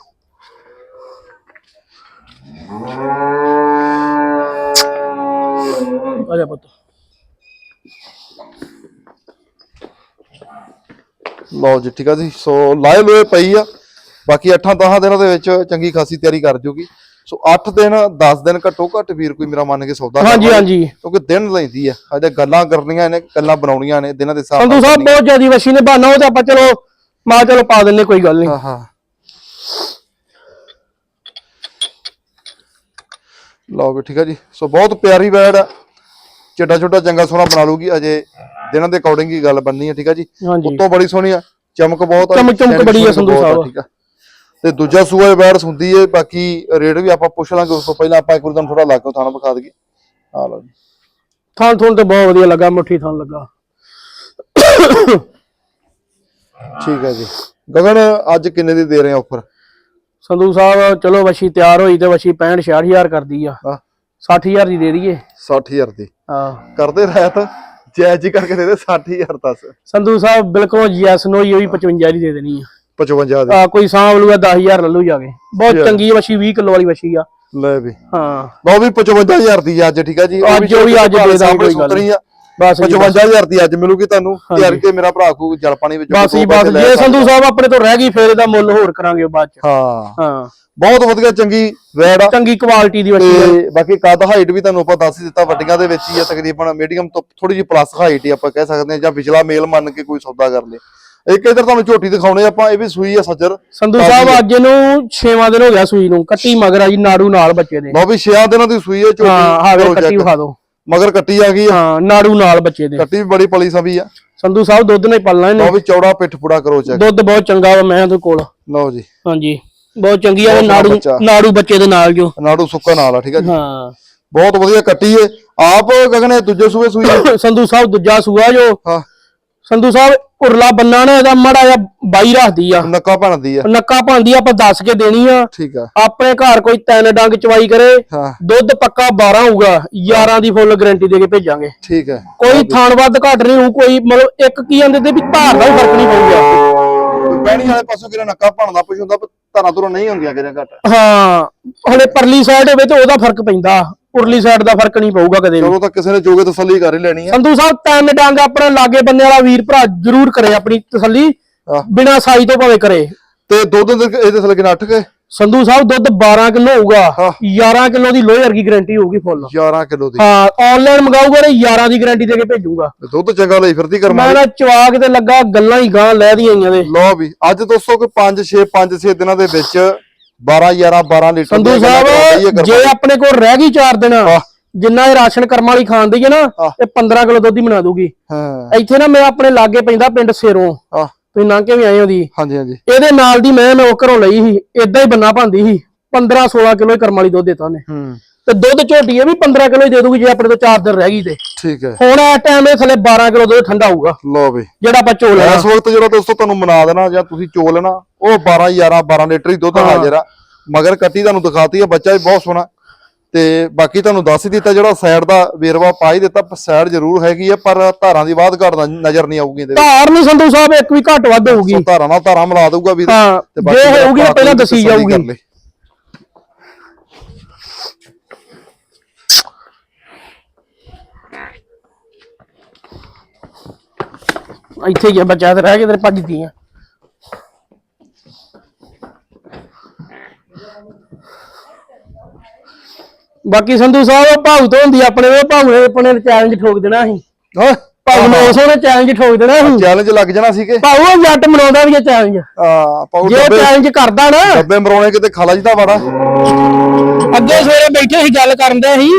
ਜਾ ਪੁੱਤ। ਲਓ ਜੀ ਠੀਕ ਆ ਜੀ। ਸੋ ਲਾਏ ਲੋਏ ਪਈ ਆ। ਬਾਕੀ 8-10 ਦਿਨਾਂ ਦੇ ਵਿੱਚ ਚੰਗੀ ਖਾਸੀ ਤਿਆਰੀ ਕਰ ਜੂਗੀ। ਸੋ 8 ਦਿਨ 10 ਦਿਨ ਘੱਟੋ ਘੱਟ ਵੀਰ ਕੋਈ ਮੇਰਾ ਮੰਨ ਕੇ ਸੌਦਾ ਹਾਂਜੀ। ਹਾਂਜੀ। ਕਿਉਂਕਿ ਦਿਨ ਲੈਂਦੀ ਆ। ਹਜੇ ਗੱਲਾਂ ਕਰਨੀਆਂ ਨੇ ਗੱਲਾਂ ਬਣਾਉਣੀਆਂ ਨੇ ਦਿਨਾਂ ਦੇ ਹਿਸਾਬ ਸੰਧੂ ਸਾਹਿਬ ਬਹੁਤ ਜ਼ਿਆਦੀ ਵਛੀ ਨੇ ਬਹਾਨਾ ਉਹ ਤੇ ਆਪਾਂ ਚਲੋ ਮਾ ਚਲੋ ਪਾ ਦਿੰਨੇ ਕੋਈ ਗੱਲ ਨਹੀਂ। ਹਾਂ ਹਾਂ। ਲਓ ਵੀ ਠੀਕ ਆ ਜੀ। ਸੋ ਬਹੁਤ ਪਿਆਰੀ ਬੈੜ ਆ। ਛੋਟਾ ਛੋਟਾ ਚੰਗਾ ਸੋਹਣਾ ਬਣਾ ਲੂਗੀ ਅਜੇ ਦਿਨਾਂ ਦੇ ਅਕੋਰਡਿੰਗ ਹੀ ਗੱਲ ਬਣਨੀ ਹੈ ਠੀਕ ਆ ਜੀ? ਉੱਤੋਂ ਬੜੀ ਸੋਹਣੀ ਆ ਚਮਕ ਬਹੁਤ ਆ ਚਮਕ- ਚਮਕ ਬੜੀ ਆ ਸੰਧੂ ਸਾਹਿਬ। ਠੀਕ ਆ। ਤੇ ਦੂਜਾ ਸੂਆ ਬੈੜ ਸੁੰਦੀ ਏ ਬਾਕੀ ਰੇਟ ਵੀ ਆਪਾਂ ਪੁੱਛ ਲਾਂਗੇ ਉਸ ਤੋਂ ਪਹਿਲਾਂ ਆਪਾਂ ਇੱਕ ਵਾਰ ਤੁਹਾਨੂੰ ਥੋੜਾ ਲਾਗੋ ਥਾਣਾ ਵਿਖਾ ਦਈਏ। ਆ ਲਓ ਜੀ। ਥਾਂ ਥੋਂ ਤੇ ਬਹੁਤ ਵਧੀਆ ਲੱਗਾ ਮੁੱਠੀ ਥਾਂ ਲੱਗਾ। ਠੀਕ ਹੈ ਜੀ। ਗਗਨ ਅੱਜ ਕਿੰਨੇ ਦੀ ਦੇ ਰਹੇ ਆ ਆਫਰ ਸੰਧੂ ਸਾਹਿਬ ਚਲੋ ਵਛੀ ਤਿਆਰ ਹੋਈ ਤੇ ਵਛੀ 65 66000 ਕਰਦੀ ਆ। ਹਾਂ। 60000 ਦੀ ਦੇ ਦਈਏ। 60000 ਦੀ। ਹਾਂ। ਕਰਦੇ ਰਹਿਤ ਜੈਜ ਜੀ ਕਰਕੇ ਦੇ ਦੇ 60000 ਦੱਸ। ਸੰਧੂ ਸਾਹਿਬ ਬਿਲਕੁਲ ਯੈਸ ਨੋ ਹੀ ਉਹ ਵੀ 55 ਦੀ ਦੇ ਦੇਣੀ ਆ। 55 ਦੀ। ਆ ਕੋਈ ਸਾਂਭ ਲੂਗਾ 10000 ਲੈ ਲੂ ਜਾਵੇ ਬਹੁਤ ਚੰਗੀ ਵਛੀ 20 ਕਿਲੋ ਵਾਲੀ ਵਛੀ ਆ। ਲੈ ਵੀ। ਹਾਂ। ਲਓ ਵੀ 55000 ਦੀ ਅੱਜ ਠੀਕ ਆ ਜੀ? ਅੱਜ ਉਹ ਵੀ ਅੱਜ ਦੇ ਦਾਂਗੇ ਕੋਈ ਗੱਲ ਆ। ਬਸ ਜੀ 55000 ਦੀ ਅੱਜ ਮਿਲੂਗੀ ਤੁਹਾਨੂੰ ਤਿਆਰ ਕੇ ਮੇਰਾ ਭਰਾ ਕੋ ਜਲ ਪਾਣੀ ਵਿੱਚ ਬਸ ਜੀ ਬਸ। ਜੇ ਸੰਧੂ ਸਾਹਿਬ ਆਪਣੇ ਤੋਂ ਰਹਿ ਗਈ ਫੇਰ ਇਹਦਾ ਮੁੱਲ ਹੋਰ ਕਰਾਂਗੇ ਬਾਅਦ ਚ। ਹਾਂ। ਹਾਂ। ਬਹੁਤ ਵਧੀਆ ਚੰਗੀ ਵੈੜ ਆ। ਚੰਗੀ ਕੁਆਲਿਟੀ ਦੀ ਵਛੀ ਆ। ਤੇ ਬਾਕੀ ਕੱਦ ਹਾਈਟ ਵੀ ਤੁਹਾਨੂੰ ਆਪਾਂ ਦੱਸ ਹੀ ਦਿੱਤਾ ਵੱਡੀਆਂ ਦੇ ਵਿੱਚ ਹੀ ਆ ਤਕਰੀਬਨ ਮੀਡੀਅਮ ਤੋਂ ਥੋੜੀ ਜਿਹੀ ਪਲੱਸ ਹਾਈਟ ਹੀ ਆਪਾਂ ਕਹਿ ਸਕਦੇ ਹਾਂ ਜਾਂ ਵਿਚਲਾ ਮੇਲ ਮੰਨ ਕੇ ਕੋਈ ਸੌਦਾ ਕਰ ਲੇ। ਇੱਕ ਇਧਰ ਤੁਹਾਨੂੰ ਝੋਟੀ ਦਿਖਾਉਣੇ ਆਪਾਂ ਇਹ ਵੀ ਸੂਈ ਆ ਸੱਜਰ। ਸੰਧੂ ਸਾਹਿਬ ਅੱਜ ਇਹਨੂੰ 6ਵਾਂ ਦਿਨ ਹੋ ਗਿਆ ਸੂਈ ਨੂੰ ਕੱਟੀ ਮਗਰ ਆ ਜੀ ਨਾੜੂ ਨਾਲ ਬੱਚੇ ਦੇ। ਲਓ ਵੀ 6 ਦਿਨਾਂ ਦੀ ਸੂਈ ਹੈ ਝੋਟੀ। ਹਾਂ ਹਾਵੇ ਕੱਟੀ। ਵਿਖਾ ਦਿਓ। ਮਗਰ ਕੱਟੀ ਆ ਗਈ ਆ। ਹਾਂ ਨਾੜੂ ਨਾਲ ਬੱਚੇ ਦੇ। ਕੱਟੀ ਵੀ ਬੜੀ ਪਲੀ ਸਭੀ ਆ। ਸੰਧੂ ਸਾਹਿਬ ਦੁੱਧ ਨਹੀਂ ਪਲਣਾ ਇਹਨੇ। ਲਓ ਵੀ ਚੌੜਾ ਪਿੱਠ ਪੂੜਾ ਕਰੋ ਚੈੱਕ ਦੁੱਧ ਬਹੁਤ ਚੰਗਾ ਵਾ ਮੈਂ ਉਹਦੇ ਕੋਲ। ਲਓ ਜੀ। ਹਾਂਜੀ ਬਹੁਤ ਚੰਗੀ ਆ ਨਾੜੂ। ਨਾੜੂ ਬੱਚੇ ਦੇ ਨਾਲ ਜੋ। ਨਾੜੂ ਸੁੱਕਾ ਨਾਲ ਆ ਠੀਕ ਆ ਜੀ। ਹਾਂ। ਬਹੁਤ ਵਧੀਆ ਕੱਟੀ ਏ। ਆਪ ਗਗਨੇ ਦੂਜੇ ਸੂਏ ਸੂਈ ਆ। <coughs> ਸੰਧੂ ਸਾਹਿਬ ਦੂਜਾ ਸੂਆ ਜੋ। ਹਾਂ। ਸੰਧੂ ਸਾਹਿਬ ਉਰਲਾ ਬੰਨਾ ਨਾ ਇਹਦਾ ਮੜਾ ਜਿਹਾ ਬਾਈ ਰੱਖਦੀ ਆ। ਨੱਕਾ ਭਣਦੀ ਆ। ਨੱਕਾ ਆ ਆਪਾਂ ਦੱਸ ਕੇ ਦੇਣੀ ਆ। ਠੀਕ ਆ। ਆਪਣੇ ਘਰ ਕੋਈ ਤਿੰਨ ਡੰਗ ਚਵਾਈ ਕਰੇ ਹਾਂ। ਦੁੱਧ ਪੱਕਾ 12 ਹੋਊਗਾ 11 ਦੀ ਫੁੱਲ ਗਾਰੰਟੀ ਦੇ ਕੇ ਭੇਜਾਂਗੇ। ਠੀਕ ਹੈ ਕੋਈ ਥਾਣ ਵੱਧ ਘੱਟ ਨਹੀਂ ਹੋਊ ਕੋਈ ਮਤਲਬ ਇੱਕ ਕੀ ਜਾਂਦੇ ਤੇ ਵੀ ਧਾਰ ਦਾ ਵੀ ਫ਼ਰਕ ਨਹੀਂ ਪਊਗਾ। ਪੈਣੀ ਵਾਲੇ ਪਾਸੋਂ ਕਿਹੜਾ ਨੱਕਾ ਭਣਦਾ ਪੁੱਛ ਹੁੰਦਾ ਧਾਰਾਂ ਧੁਰਾਂ ਨਹੀਂ ਹੁੰਦੀਆਂ ਕਿਤੇ ਘੱਟ। ਹਾਂ ਹਲੇ ਪਰਲੀ ਸਾਈਡ ਹੋਵੇ ਤੇ ਉਹਦਾ ਫ਼ਰਕ ਪੈਂਦਾ। ਉਰਲੀ ਸਾਈਡ ਦਾ ਫ਼ਰਕ ਨਹੀਂ ਪਊਗਾ ਕਦੇ ਵੀ। ਚਲੋ ਤਾਂ ਕਿਸੇ ਨੇ ਜੋਗੇ ਤਸੱਲੀ ਕਰ ਹੀ ਲੈਣੀ ਆ। ਸੰਧੂ ਸਾਹਿਬ ਤਿੰਨ ਡੰਗ ਆਪਣੇ ਲਾਗੇ ਬੰਨੇ ਵਾਲਾ ਵੀਰ ਭਰਾ ਜਰੂਰ ਕਰੇ ਆਪਣੀ ਤਸੱਲੀ ਹਾਂ। ਬਿਨਾ ਸਾਈ ਤੋਂ ਭਾਵੇਂ ਕਰੇ। ਤੇ ਦੁੱਧ ਦੇ ਇਹਦੇ ਥੱਲੇ ਕਿੰਨਾ 8 ਕੇ? ਸੰਧੂ ਸਾਹਿਬ ਦੁੱਧ 12 ਕਿਲੋ ਹੋਊਗਾ। ਹਾਂ। 11 ਕਿਲੋ ਦੀ ਲੋਹੇ ਵਰਗੀ ਗਾਰੰਟੀ ਹੋਊਗੀ ਫੁੱਲ 11 ਕਿਲੋ ਦੀ। ਹਾਂ ਆਨਲਾਈਨ ਮੰਗਾਊਗਾ ਤੇ 11 ਦੀ ਗਾਰੰਟੀ ਦੇ ਕੇ ਭੇਜੂਗਾ। ਦੁੱਧ ਚੰਗਾ ਲਈ ਫਿਰਦੀ ਕਰਮਾ ਮੈਂ ਨਾ ਚਵਾਕ ਤੇ ਲੱਗਾ ਗੱਲਾਂ ਹੀ ਗਾਂ ਲੈ ਦੀਆਂ ਆਈਆਂ ਦੇ ਲਓ ਵੀ ਅੱਜ ਦੋਸਤੋ ਕੋਈ 5 6 5 6 ਦਿਨਾਂ ਦੇ ਵਿੱਚ 12 11 12 ਲੀਟਰ ਸੰਧੂ ਸਾਹਿਬ ਜੇ ਆਪਣੇ ਕੋਲ ਰਹਿ ਗਈ 4 ਦਿਨ। ਜਿੰਨਾ ਇਹ ਰਾਸ਼ਨ ਕਰਮ ਵਾਲੀ ਖਾਣ ਦੀ ਹੈ ਨਾ। ਇਹ 15 ਕਿਲੋ ਦੁੱਧ ਹੀ ਬਣਾ ਦੂਗੀ ਹਾਂ। ਇੱਥੇ ਨਾ ਮੈਂ ਆਪਣੇ ਲਾਗੇ ਪੈਂਦਾ ਪਿੰਡ ਸੇਰੋਂ। ਤੁਸੀਂ ਲੰਘ ਕੇ ਵੀ ਆਏ ਹੋ ਦੀ। ਹਾਂਜੀ ਹਾਂਜੀ। ਇਹਦੇ ਨਾਲ ਦੀ ਮੈਂ ਮੈਂ ਉਹ ਘਰੋਂ ਲਈ ਸੀ ਇਦਾਂ ਹੀ ਬੰਨਾ ਭਾਂਦੀ ਸੀ। 15 16 ਕਿਲੋ ਕਰਮ ਵਾਲੀ ਦੁੱਧ ਦਿੱਤਾ ਉਹਨੇ। ਹੂੰ। ਤੇ ਦੁੱਧ ਝੋਟੀ ਇਹ ਵੀ 15 ਕਿਲੋ ਹੀ ਦੇ ਦੂਗੀ ਜੇ ਆਪਣੇ ਤੋਂ 4 ਦਿਨ ਰਹਿ ਗਈ ਤੇ। ਠੀਕ ਹੈ। ਹੁਣ ਇਸ ਟਾਈਮ ਇਹ ਥੱਲੇ 12 ਕਿਲੋ ਦੁੱਧ ਠੰਡਾ ਹੋਊਗਾ। ਲਓ ਵੀ। ਜਿਹੜਾ ਆਪਾਂ ਚੋਲ ਲੈਣਾ। ਇਸ ਵਕਤ ਜਿਹੜਾ ਦੋਸਤੋ ਤੁਹਾਨੂੰ ਮਨਾ ਦੇਣਾ ਜਾਂ ਤੁਸੀਂ ਚੋ ਲੈਣਾ ਉਹ 12 11 12 ਲੀਟਰ ਹੀ ਦੁੱਧ ਹਾਜ਼ਰ ਆ। ਮਗਰ ਕੱਟੀ ਤੁਹਾਨੂੰ ਦਿਖਾਤੀ ਆ ਬੱਚਾ ਵੀ ਬਹੁਤ ਸੋਹਣਾ। ਤੇ ਬਾਕੀ ਤੁਹਾਨੂੰ ਦੱਸ ਹੀ ਦਿੱਤਾ ਜਿਹੜਾ ਸਾਈਡ ਦਾ ਵੇਰਵਾ ਪਾ ਹੀ ਦਿੱਤਾ ਸਾਈਡ ਜ਼ਰੂਰ ਹੈਗੀ ਆ ਪਰ ਧਾਰਾਂ ਦੀ ਬਾਤ ਘਟ ਨਜ਼ਰ ਨਹੀਂ ਆਊਗੀ ਇਹਦੇ ਧਾਰ ਨਹੀਂ ਸੰਧੂ ਸਾਹਿਬ ਇੱਕ ਵੀ ਘੱਟ ਵੱਧ ਹੋਊਗੀ। ਧਾਰਾਂ ਨਾਲ ਧਾਰਾਂ ਮਿਲਾ ਦਊਗਾ ਵੀ ਹਾਂ ਜੇ ਜਿਹੜਾ ਹੋਊਗੀ ਤਾਂ ਪਹਿਲਾਂ ਦੱਸੀ ਜਾਊਗੀ ਲੈ। ਇੱਥੇ ਹੀ ਆ ਬੱਚਾ ਤੇ ਰਹਿ ਕੇ ਤੇਰੇ ਭੱਜਦੀ ਆ। ਬਾਕੀ ਸੰਧੂ ਸਾਹਿਬ ਭਾਉ ਤੋਂ ਹੁੰਦੀ ਆਪਣੇ ਉਹ ਭਾਉ ਨੇ ਆਪਣੇ ਚੈਲੰਜ ਠੋਕ ਦੇਣਾ ਸੀ। ਹਾਂ। ਭਾਉ ਨੇ ਉਸ ਨੇ ਚੈਲੰਜ ਠੋਕ ਦੇਣਾ ਸੀ। ਚੈਲੰਜ ਲੱਗ ਜਾਣਾ ਸੀ ਕਿ? ਭਾਉ ਉਹ ਜੱਟ ਮਨਾਉਂਦਾ ਵੀ ਇਹ ਚੈਲੰਜ ਆ ਪਾਉ ਜੇ ਚੈਲੰਜ ਕਰਦਾ ਨਾ। ਡੱਬੇ ਮਰਾਉਣੇ ਕਿਤੇ ਖਾਲਾ ਜੀ ਦਾ ਵਾੜਾ। ਅੱਗੇ ਸਵੇਰੇ ਬੈਠੇ ਸੀ ਗੱਲ ਕਰਨ ਦੇ ਸੀ।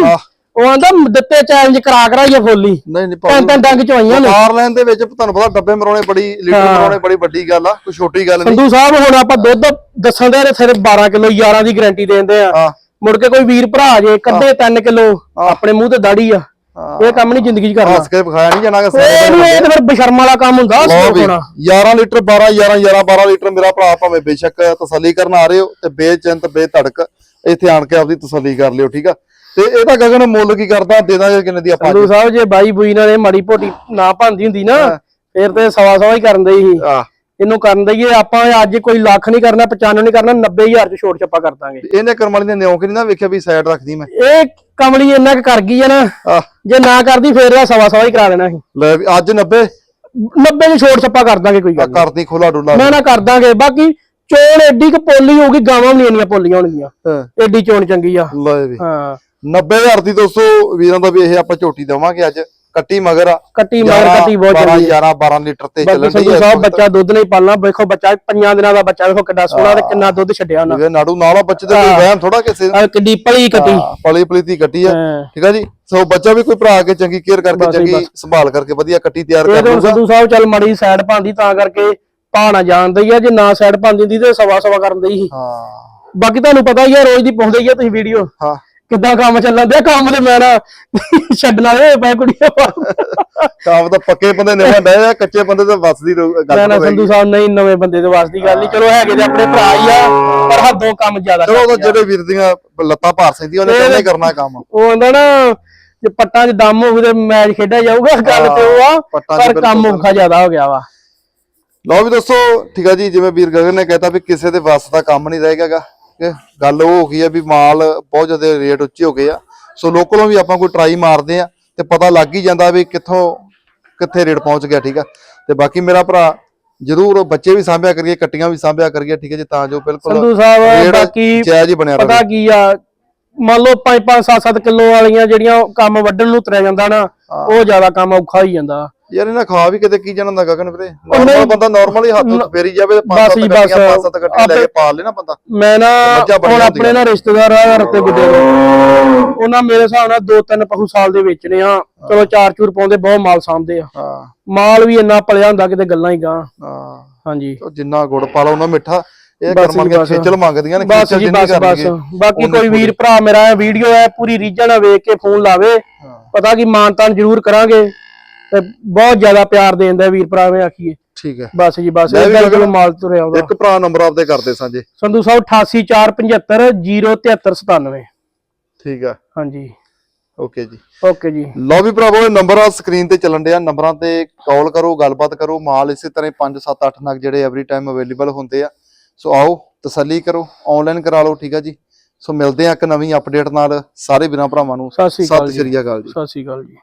ਉਹ ਆਂਦਾ ਦਿੱਤੇ ਚੈਲੰਜ ਕਰਾ ਕਰਾਈਏ ਫੋਲੀ ਨਹੀਂ ਨਹੀਂ ਤਿੰਨ ਤਿੰਨ ਡੰਗ ਚਵਾਈਆਂ ਨੇ। ਆਇਰਲੈਂਡ ਦੇ ਵਿੱਚ ਤੁਹਾਨੂੰ ਪਤਾ ਡੱਬੇ ਮਰਾਉਣੇ ਬੜੀ ਲੀਟਰ। ਮਰਾਉਣੇ ਬੜੀ ਵੱਡੀ ਗੱਲ ਆ ਕੋਈ ਛੋਟੀ ਗੱਲ ਨਹੀਂ। ਸੰਧੂ ਸਾਹਿਬ ਹੁਣ ਆਪਾਂ ਦੁੱਧ ਦੱਸਣ ਦੇ ਨੇ ਸਿਰ 12 ਕਿਲੋ 11 ਦੀ ਗਾਰੰਟੀ ਦਿੰਦੇ ਆ। ਮੁੜ ਕੇ ਕੋਈ ਵੀਰ ਭਰਾ ਜੇ ਕੱਢੇ 3 ਕਿਲੋ ਆਪਣੇ ਮੂੰਹ ਤੇ ਦਾੜੀ ਆ। ਇਹ ਕੰਮ ਨਹੀਂ ਜ਼ਿੰਦਗੀ 'ਚ ਕਰਨਾ। ਹੱਸ ਕੇ ਵਿਖਾਇਆ ਨਹੀਂ ਜਾਣਾ ਕਿ ਇਹ ਇਹ ਤਾਂ ਫਿਰ ਬਸ਼ਰਮ ਵਾਲਾ ਕੰਮ ਹੁੰਦਾ ਹੋਣਾ। 11 ਲੀਟਰ 12 11 11 12 ਲੀਟਰ ਮੇਰਾ ਭਰਾ ਭਾਵੇਂ ਬੇਸ਼ੱਕ ਤਸੱਲੀ ਕਰਨ ਆ ਰਹੇ ਹੋ ਤੇ ਬੇਚਿੰਤ ਬੇਧੜਕ ਇੱਥੇ ਆਣ ਕੇ ਆਪਦੀ ਤਸੱਲੀ ਕਰ ਲਿਓ ਠੀਕ ਆ? ਤੇ ਇਹਦਾ ਗਗਨ ਮੁੱਲ ਕੀ ਕਰਦਾ ਦੇ ਦਾਂਗੇ ਕਿੰਨੇ ਦੀ ਆਪਾਂ ਸੰਧੂ ਸਾਹਿਬ ਜੇ ਬਾਈ ਬੂਈ ਨਾਲ ਇਹ ਮਾੜੀ ਭੋਟੀ ਨਾ ਭਾਂਦੀ ਹੁੰਦੀ ਨਾ ਫਿਰ ਤੇ ਸਵਾ ਸਵਾ ਹੀ ਕਰਨ ਦੇ ਸੀ। ਆ ਇਹਨੂੰ ਕਰਨ ਦਈਏ ਆਪਾਂ ਅੱਜ ਕੋਈ ਲੱਖ ਨਹੀਂ ਕਰਨਾ 95 ਨਹੀਂ ਕਰਨਾ 90000 ਚ ਛੋਟ ਛੱਪਾ ਕਰ ਦਾਂਗੇ। ਇਹਨੇ ਕਰਮ ਵਾਲੀ ਨੇ ਨਿਉ ਕਿ ਨਹੀਂ ਨਾ ਵੇਖਿਆ ਵੀ ਸਾਈਡ ਰੱਖਦੀ ਮੈਂ? ਇਹ ਕਮਲੀ ਇੰਨਾ ਕੁ ਕਰ ਗਈ ਆ ਨਾ ਜੇ ਨਾ ਕਰਦੀ ਫੇਰ ਇਹ ਸਵਾ ਸਵਾ ਹੀ ਕਰਾ ਦੇਣਾ ਸੀ। ਲੈ ਵੀ ਅੱਜ 90 90 ਚ ਛੋਟ ਛੱਪਾ ਕਰ ਦਾਂਗੇ ਕੋਈ ਗੱਲ। ਕਰਦੀ ਖੋਲਾ ਡੁੱਲਾ। ਮੈਂ ਨਾ ਕਰ ਦਾਂਗੇ ਬਾਕੀ ਚੋਣ ਐਡੀ ਕੁ ਪੋਲੀ ਹੋਊਗੀ ਗਾਵਾਂ ਵੀ ਨੀ ਇੰਨੀਆਂ ਪੋਲੀਆਂ ਹੋਣਗੀਆਂ। ਹਾਂ, ਐਡੀ ਚੋਣ ਚੰਗੀ ਆ। ਲੈ ਵੀ। ਹਾਂ। 90000 ਦੀ ਦੋਸਤੋ ਵੀਰਾਂ ਦਾ ਵੀ ਇਹ ਆਪਾਂ ਝੋਟੀ ਦੇਵਾਂਗੇ ਅੱਜ। ਕੱਟੀ ਮਗਰ ਆ। ਕੱਟੀ ਮਗਰ ਕੱਟੀ ਬਹੁਤ 12 ਚੰਗੀ ਆ। 11 12 ਲੀਟਰ ਤੇ ਚੱਲਣ ਦੀ ਸਾਹਿਬ ਬੱਚਾ ਦੁੱਧ ਨਹੀਂ ਪਾਲਣਾ ਵੇਖੋ ਬੱਚਾ ਪੰਜਾਂ ਦਿਨਾਂ ਦਾ ਬੱਚਾ ਵੇਖੋ ਕਿੱਡਾ ਸੋਹਣਾ ਤੇ ਕਿੰਨਾ ਦੁੱਧ ਛੱਡਿਆ ਉਹਨਾਂ। ਇਹ ਨਾੜੂ ਨਾਲਾ ਬੱਚੇ ਤੇ ਕੋਈ ਵਹਿਮ ਥੋੜਾ ਕਿਸੇ ਕਿੱਡੀ ਪਲੀ ਕੱਟੀ। ਪਲੀ ਪਲੀਤੀ ਕੱਟੀ ਆ। ਹਾਂ। ਠੀਕ ਆ ਜੀ? ਸੋ ਬੱਚਾ ਵੀ ਕੋਈ ਭਰਾ ਕੇ ਚੰਗੀ ਕੇਅਰ ਕਰਕੇ ਚੰਗੀ ਸੰਭਾਲ ਕਰਕੇ ਵਧੀਆ ਕੱਟੀ ਤਿਆਰ ਕਰ ਲੂਗਾ ਸੰਧੂ ਸਾਹਿਬ ਚੱਲ ਮੜੀ ਸਾਈਡ ਪਾਉਂਦੀ ਤਾਂ ਕਰਕੇ ਭਾਣਾ ਜਾਣਦੀ ਆ ਜੇ ਨਾ ਸਾਈਡ ਪਾਉਂਦੀ ਤੇ ਸਵਾ ਸਵਾ ਕਰਨ ਸੀ ਹਾਂ। ਬਾਕੀ ਤੁਹਾਨੂੰ ਪਤਾ ਹੀ ਆ ਰੋਜ਼ ਦੀ ਪਾਉਂਦੇ ਹੀ ਆ ਤੁਸੀਂ ਵੀਡੀਓ। ਹਾਂ। ਕਿੱਦਾਂ ਕੰਮ ਚੱਲਣ ਦਿਆ ਕੰਮ ਤੇ ਮੈਂ ਨਾ ਛੱਡਣ ਵਾਲੇ ਪੈ ਕੁੜੀਆਂ ਕਾਮ ਤਾਂ ਪੱਕੇ ਬੰਦੇ ਨੇ ਡਏ ਆ ਕੱਚੇ ਬੰਦੇ ਤਾਂ ਵੱਸ ਦੀ ਰੋ- ਗੱਲ ਨਾ। ਸੰਧੂ ਸਾਹਿਬ ਨਹੀਂ ਨਵੇਂ ਬੰਦੇ ਦੇ ਵਾਸ ਦੀ ਗੱਲ ਨਹੀਂ। ਚਲੋ ਹੈਗੇ ਤੇ ਆਪਣੇ ਭਰਾ ਹੀ ਆ ਪਰ ਹੱਦੋਂ ਕੰਮ ਜ਼ਿਆਦਾ ਚਲੋ ਉਹ ਤਾਂ। ਜਿਹੜੇ ਵੀਰ ਦੀਆਂ ਲੱਤਾਂ ਭਾਰ ਸੈਂਦੀਆਂ ਉਹਨੇ ਕਿੰਨੇ ਕਰਨਾ ਕੰਮ। ਉਹ ਆਂਦਾ ਨਾ ਜੇ ਪੱਟਾਂ 'ਚ ਦਮ ਹੋਵੇ ਤੇ ਮੈਚ ਖੇਡਿਆ ਜਾਊਗਾ ਗੱਲ ਤੇ ਉਹ ਆ ਪਰ ਕੰਮ ਔਖਾ ਜ਼ਿਆਦਾ ਹੋ ਗਿਆ ਵਾ। ਲਓ ਵੀ ਦੋਸਤੋ ਠੀਕ ਆ ਜੀ ਜਿਵੇਂ ਵੀਰ ਗਗਨ ਨੇ ਕਹਿਤਾ ਵੀ ਕਿਸੇ ਦੇ ਵੱਸ ਦਾ ਕੰਮ ਨਹੀਂ ਰਹੇਗਾਗਾ ਗੱਲ ਉਹ ਹੋ ਗਈ ਆ ਵੀ ਮਾਲ ਬਹੁਤ ਜ਼ਿਆਦਾ ਰੇਟ ਉੱਚੇ ਹੋ ਗਏ ਆ। ਸੋ ਲੋਕਲੋਂ ਵੀ ਆਪਾਂ ਕੋਈ ਟਰਾਈ ਮਾਰਦੇ ਆ ਤੇ ਪਤਾ ਲੱਗ ਹੀ ਜਾਂਦਾ ਵੀ ਕਿੱਥੋਂ ਕਿੱਥੇ ਰੇਟ ਪਹੁੰਚ ਗਿਆ ਠੀਕ ਆ? ਤੇ ਬਾਕੀ ਮੇਰਾ ਭਰਾ ਜਰੂਰ ਬੱਚੇ ਵੀ ਸਾਂਭਿਆ ਕਰੀਏ ਕੱਟੀਆਂ ਵੀ ਸਾਂਭਿਆ ਕਰੀਏ ਠੀਕ ਹੈ ਜੀ ਤਾਂ ਜੋ ਬਿਲਕੁਲ ਸੰਧੂ ਸਾਹਿਬ ਬਾਕੀ ਜਾਇਜ਼ ਹੀ ਬਣਿਆ ਪਤਾ ਰਹੇ। ਕੀ ਆ ਮੰਨ ਲਓ 5 5 7 7 ਕਿਲੋ ਵਾਲੀਆਂ ਜਿਹੜੀਆਂ ਕੰਮ ਵੱਢਣ ਨੂੰ ਤੁਰਿਆ ਜਾਂਦਾ ਨਾ ਉਹ ਜ਼ਿਆਦਾ ਕੰਮ ਔਖਾ ਹੋਈ ਜਾਂਦਾ। ਯਾਰ ਇਹਨਾਂ ਖਾ ਵੀ ਕਿਤੇ ਕੀ ਜਾਣਦਾ ਗਗਨ ਵੀਰੇ। ਨਾਰਮਲ ਬੰਦਾ ਨਾਰਮਲ ਹੀ ਹੱਥ ਉੱਤੇ ਫੇਰੀ ਜਾਵੇ ਤੇ ਪੰਜ ਸੱਤ। ਕੱਟੀਆਂ ਪੰਜ ਸੱਤ ਲੈ ਕੇ ਪਾਲ ਲੈਣਾ ਬੰਦਾ। ਮੈਂ ਨਾ ਹੁਣ ਆਪਣੇ ਨਾ ਰਿਸ਼ਤੇਦਾਰ ਆ ਰਤੇ ਗੁੱਡੇ ਦੇ। ਉਹਨਾਂ ਮੇਰੇ ਹਿਸਾਬ ਨਾਲ ਦੋ ਤਿੰਨ ਪਸ਼ੂ ਸਾਲ ਦੇ ਵੇਚਣੇ ਆ। ਚਲੋ ਚਾਰ ਚੂਰ ਪਾਉਂਦੇ ਬਹੁਤ ਮਾਲ ਸਾਂਭਦੇ ਆ। ਹਾਂ। ਮਾਲ ਵੀ ਇੰਨਾ ਪਲਿਆ ਹੁੰਦਾ ਕਿਤੇ ਗੱਲਾਂ ਹੀ ਗਾਂ। ਹਾਂ। ਹਾਂਜੀ। ਜਿੰਨਾ ਗੁੜ ਪਾ ਲਓ ਉਹਨਾਂ ਮਿੱਠਾ। ਇਹ ਕਰਮਾਂ। ਖੇਚਲ ਮੰਗਦੀਆਂ ਨੇ ਖੇਚਲ ਜਿੰਨੀ ਕਰਨਗੇ ਬਾਕੀ ਕੋਈ ਵੀਰ ਭਰਾ ਮੇਰਾ ਵੀਡੀਓ ਹੈ ਪੂਰੀ ਰੀਜਨ ਵੇਖ ਕੇ ਫੋਨ ਲਾਵੇ। ਪਤਾ ਕੀ ਮਾਨਤਾਨ ਜ਼ਰੂਰ ਕਰਾਂਗੇ। ਤੇ ਬਹੁਤ ਜ਼ਿਆਦਾ ਪਿਆਰ ਦੇਂਦਾ ਵੀਰ ਭਰਾ ਐਵੇਂ ਆਖੀਏ। ਠੀਕ ਹੈ। ਬਸ ਜੀ ਬਸ ਇਹਦਾ ਅਗਰ- ਚਲੋ ਮਾਲ ਤੁਰਿਆ ਉਹਦਾ। ਇੱਕ ਭਰਾ ਨੰਬਰ ਆਪਦੇ ਕਰਦੇ ਸਾਂਝੇ। ਸੰਧੂ ਸਾਹਿਬ 8847507397 ਠੀਕ ਹੈ। ਹਾਂਜੀ। ਓਕੇ ਜੀ। ਓਕੇ ਜੀ। ਲਓ ਵੀ ਭਰਾਵੋ ਇਹ ਨੰਬਰ ਆ ਸਕਰੀਨ ਤੇ ਚੱਲਣ ਡਿਆ। ਨੰਬਰਾਂ ਤੇ ਕਾਲ ਕਰੋ ਗੱਲਬਾਤ ਕਰੋ। ਮਾਲ ਇਸੇ ਤਰ੍ਹਾਂ 5 7 8 ਨਗ ਜਿਹੜੇ ਐਵਰੀ ਟਾਈਮ ਅਵੇਲੇਬਲ ਹੁੰਦੇ ਆ। ਸੋ ਆਓ ਤਸੱਲੀ ਕਰੋ। ਆਨਲਾਈਨ ਕਰਾ ਲਓ ਠੀਕ ਆ ਜੀ। ਸੋ ਮਿਲਦੇ ਆ ਇੱਕ ਨਵੀਂ ਅਪਡੇਟ ਨਾਲ ਸਾਰੇ ਵੀਰਾਂ ਭਰਾਵਾਂ ਨੂੰ। ਸਤਿ ਸ਼੍ਰੀ ਅਕਾਲ ਜੀ। ਸਤਿ ਸ਼੍ਰੀ ਅਕਾਲ ਜੀ।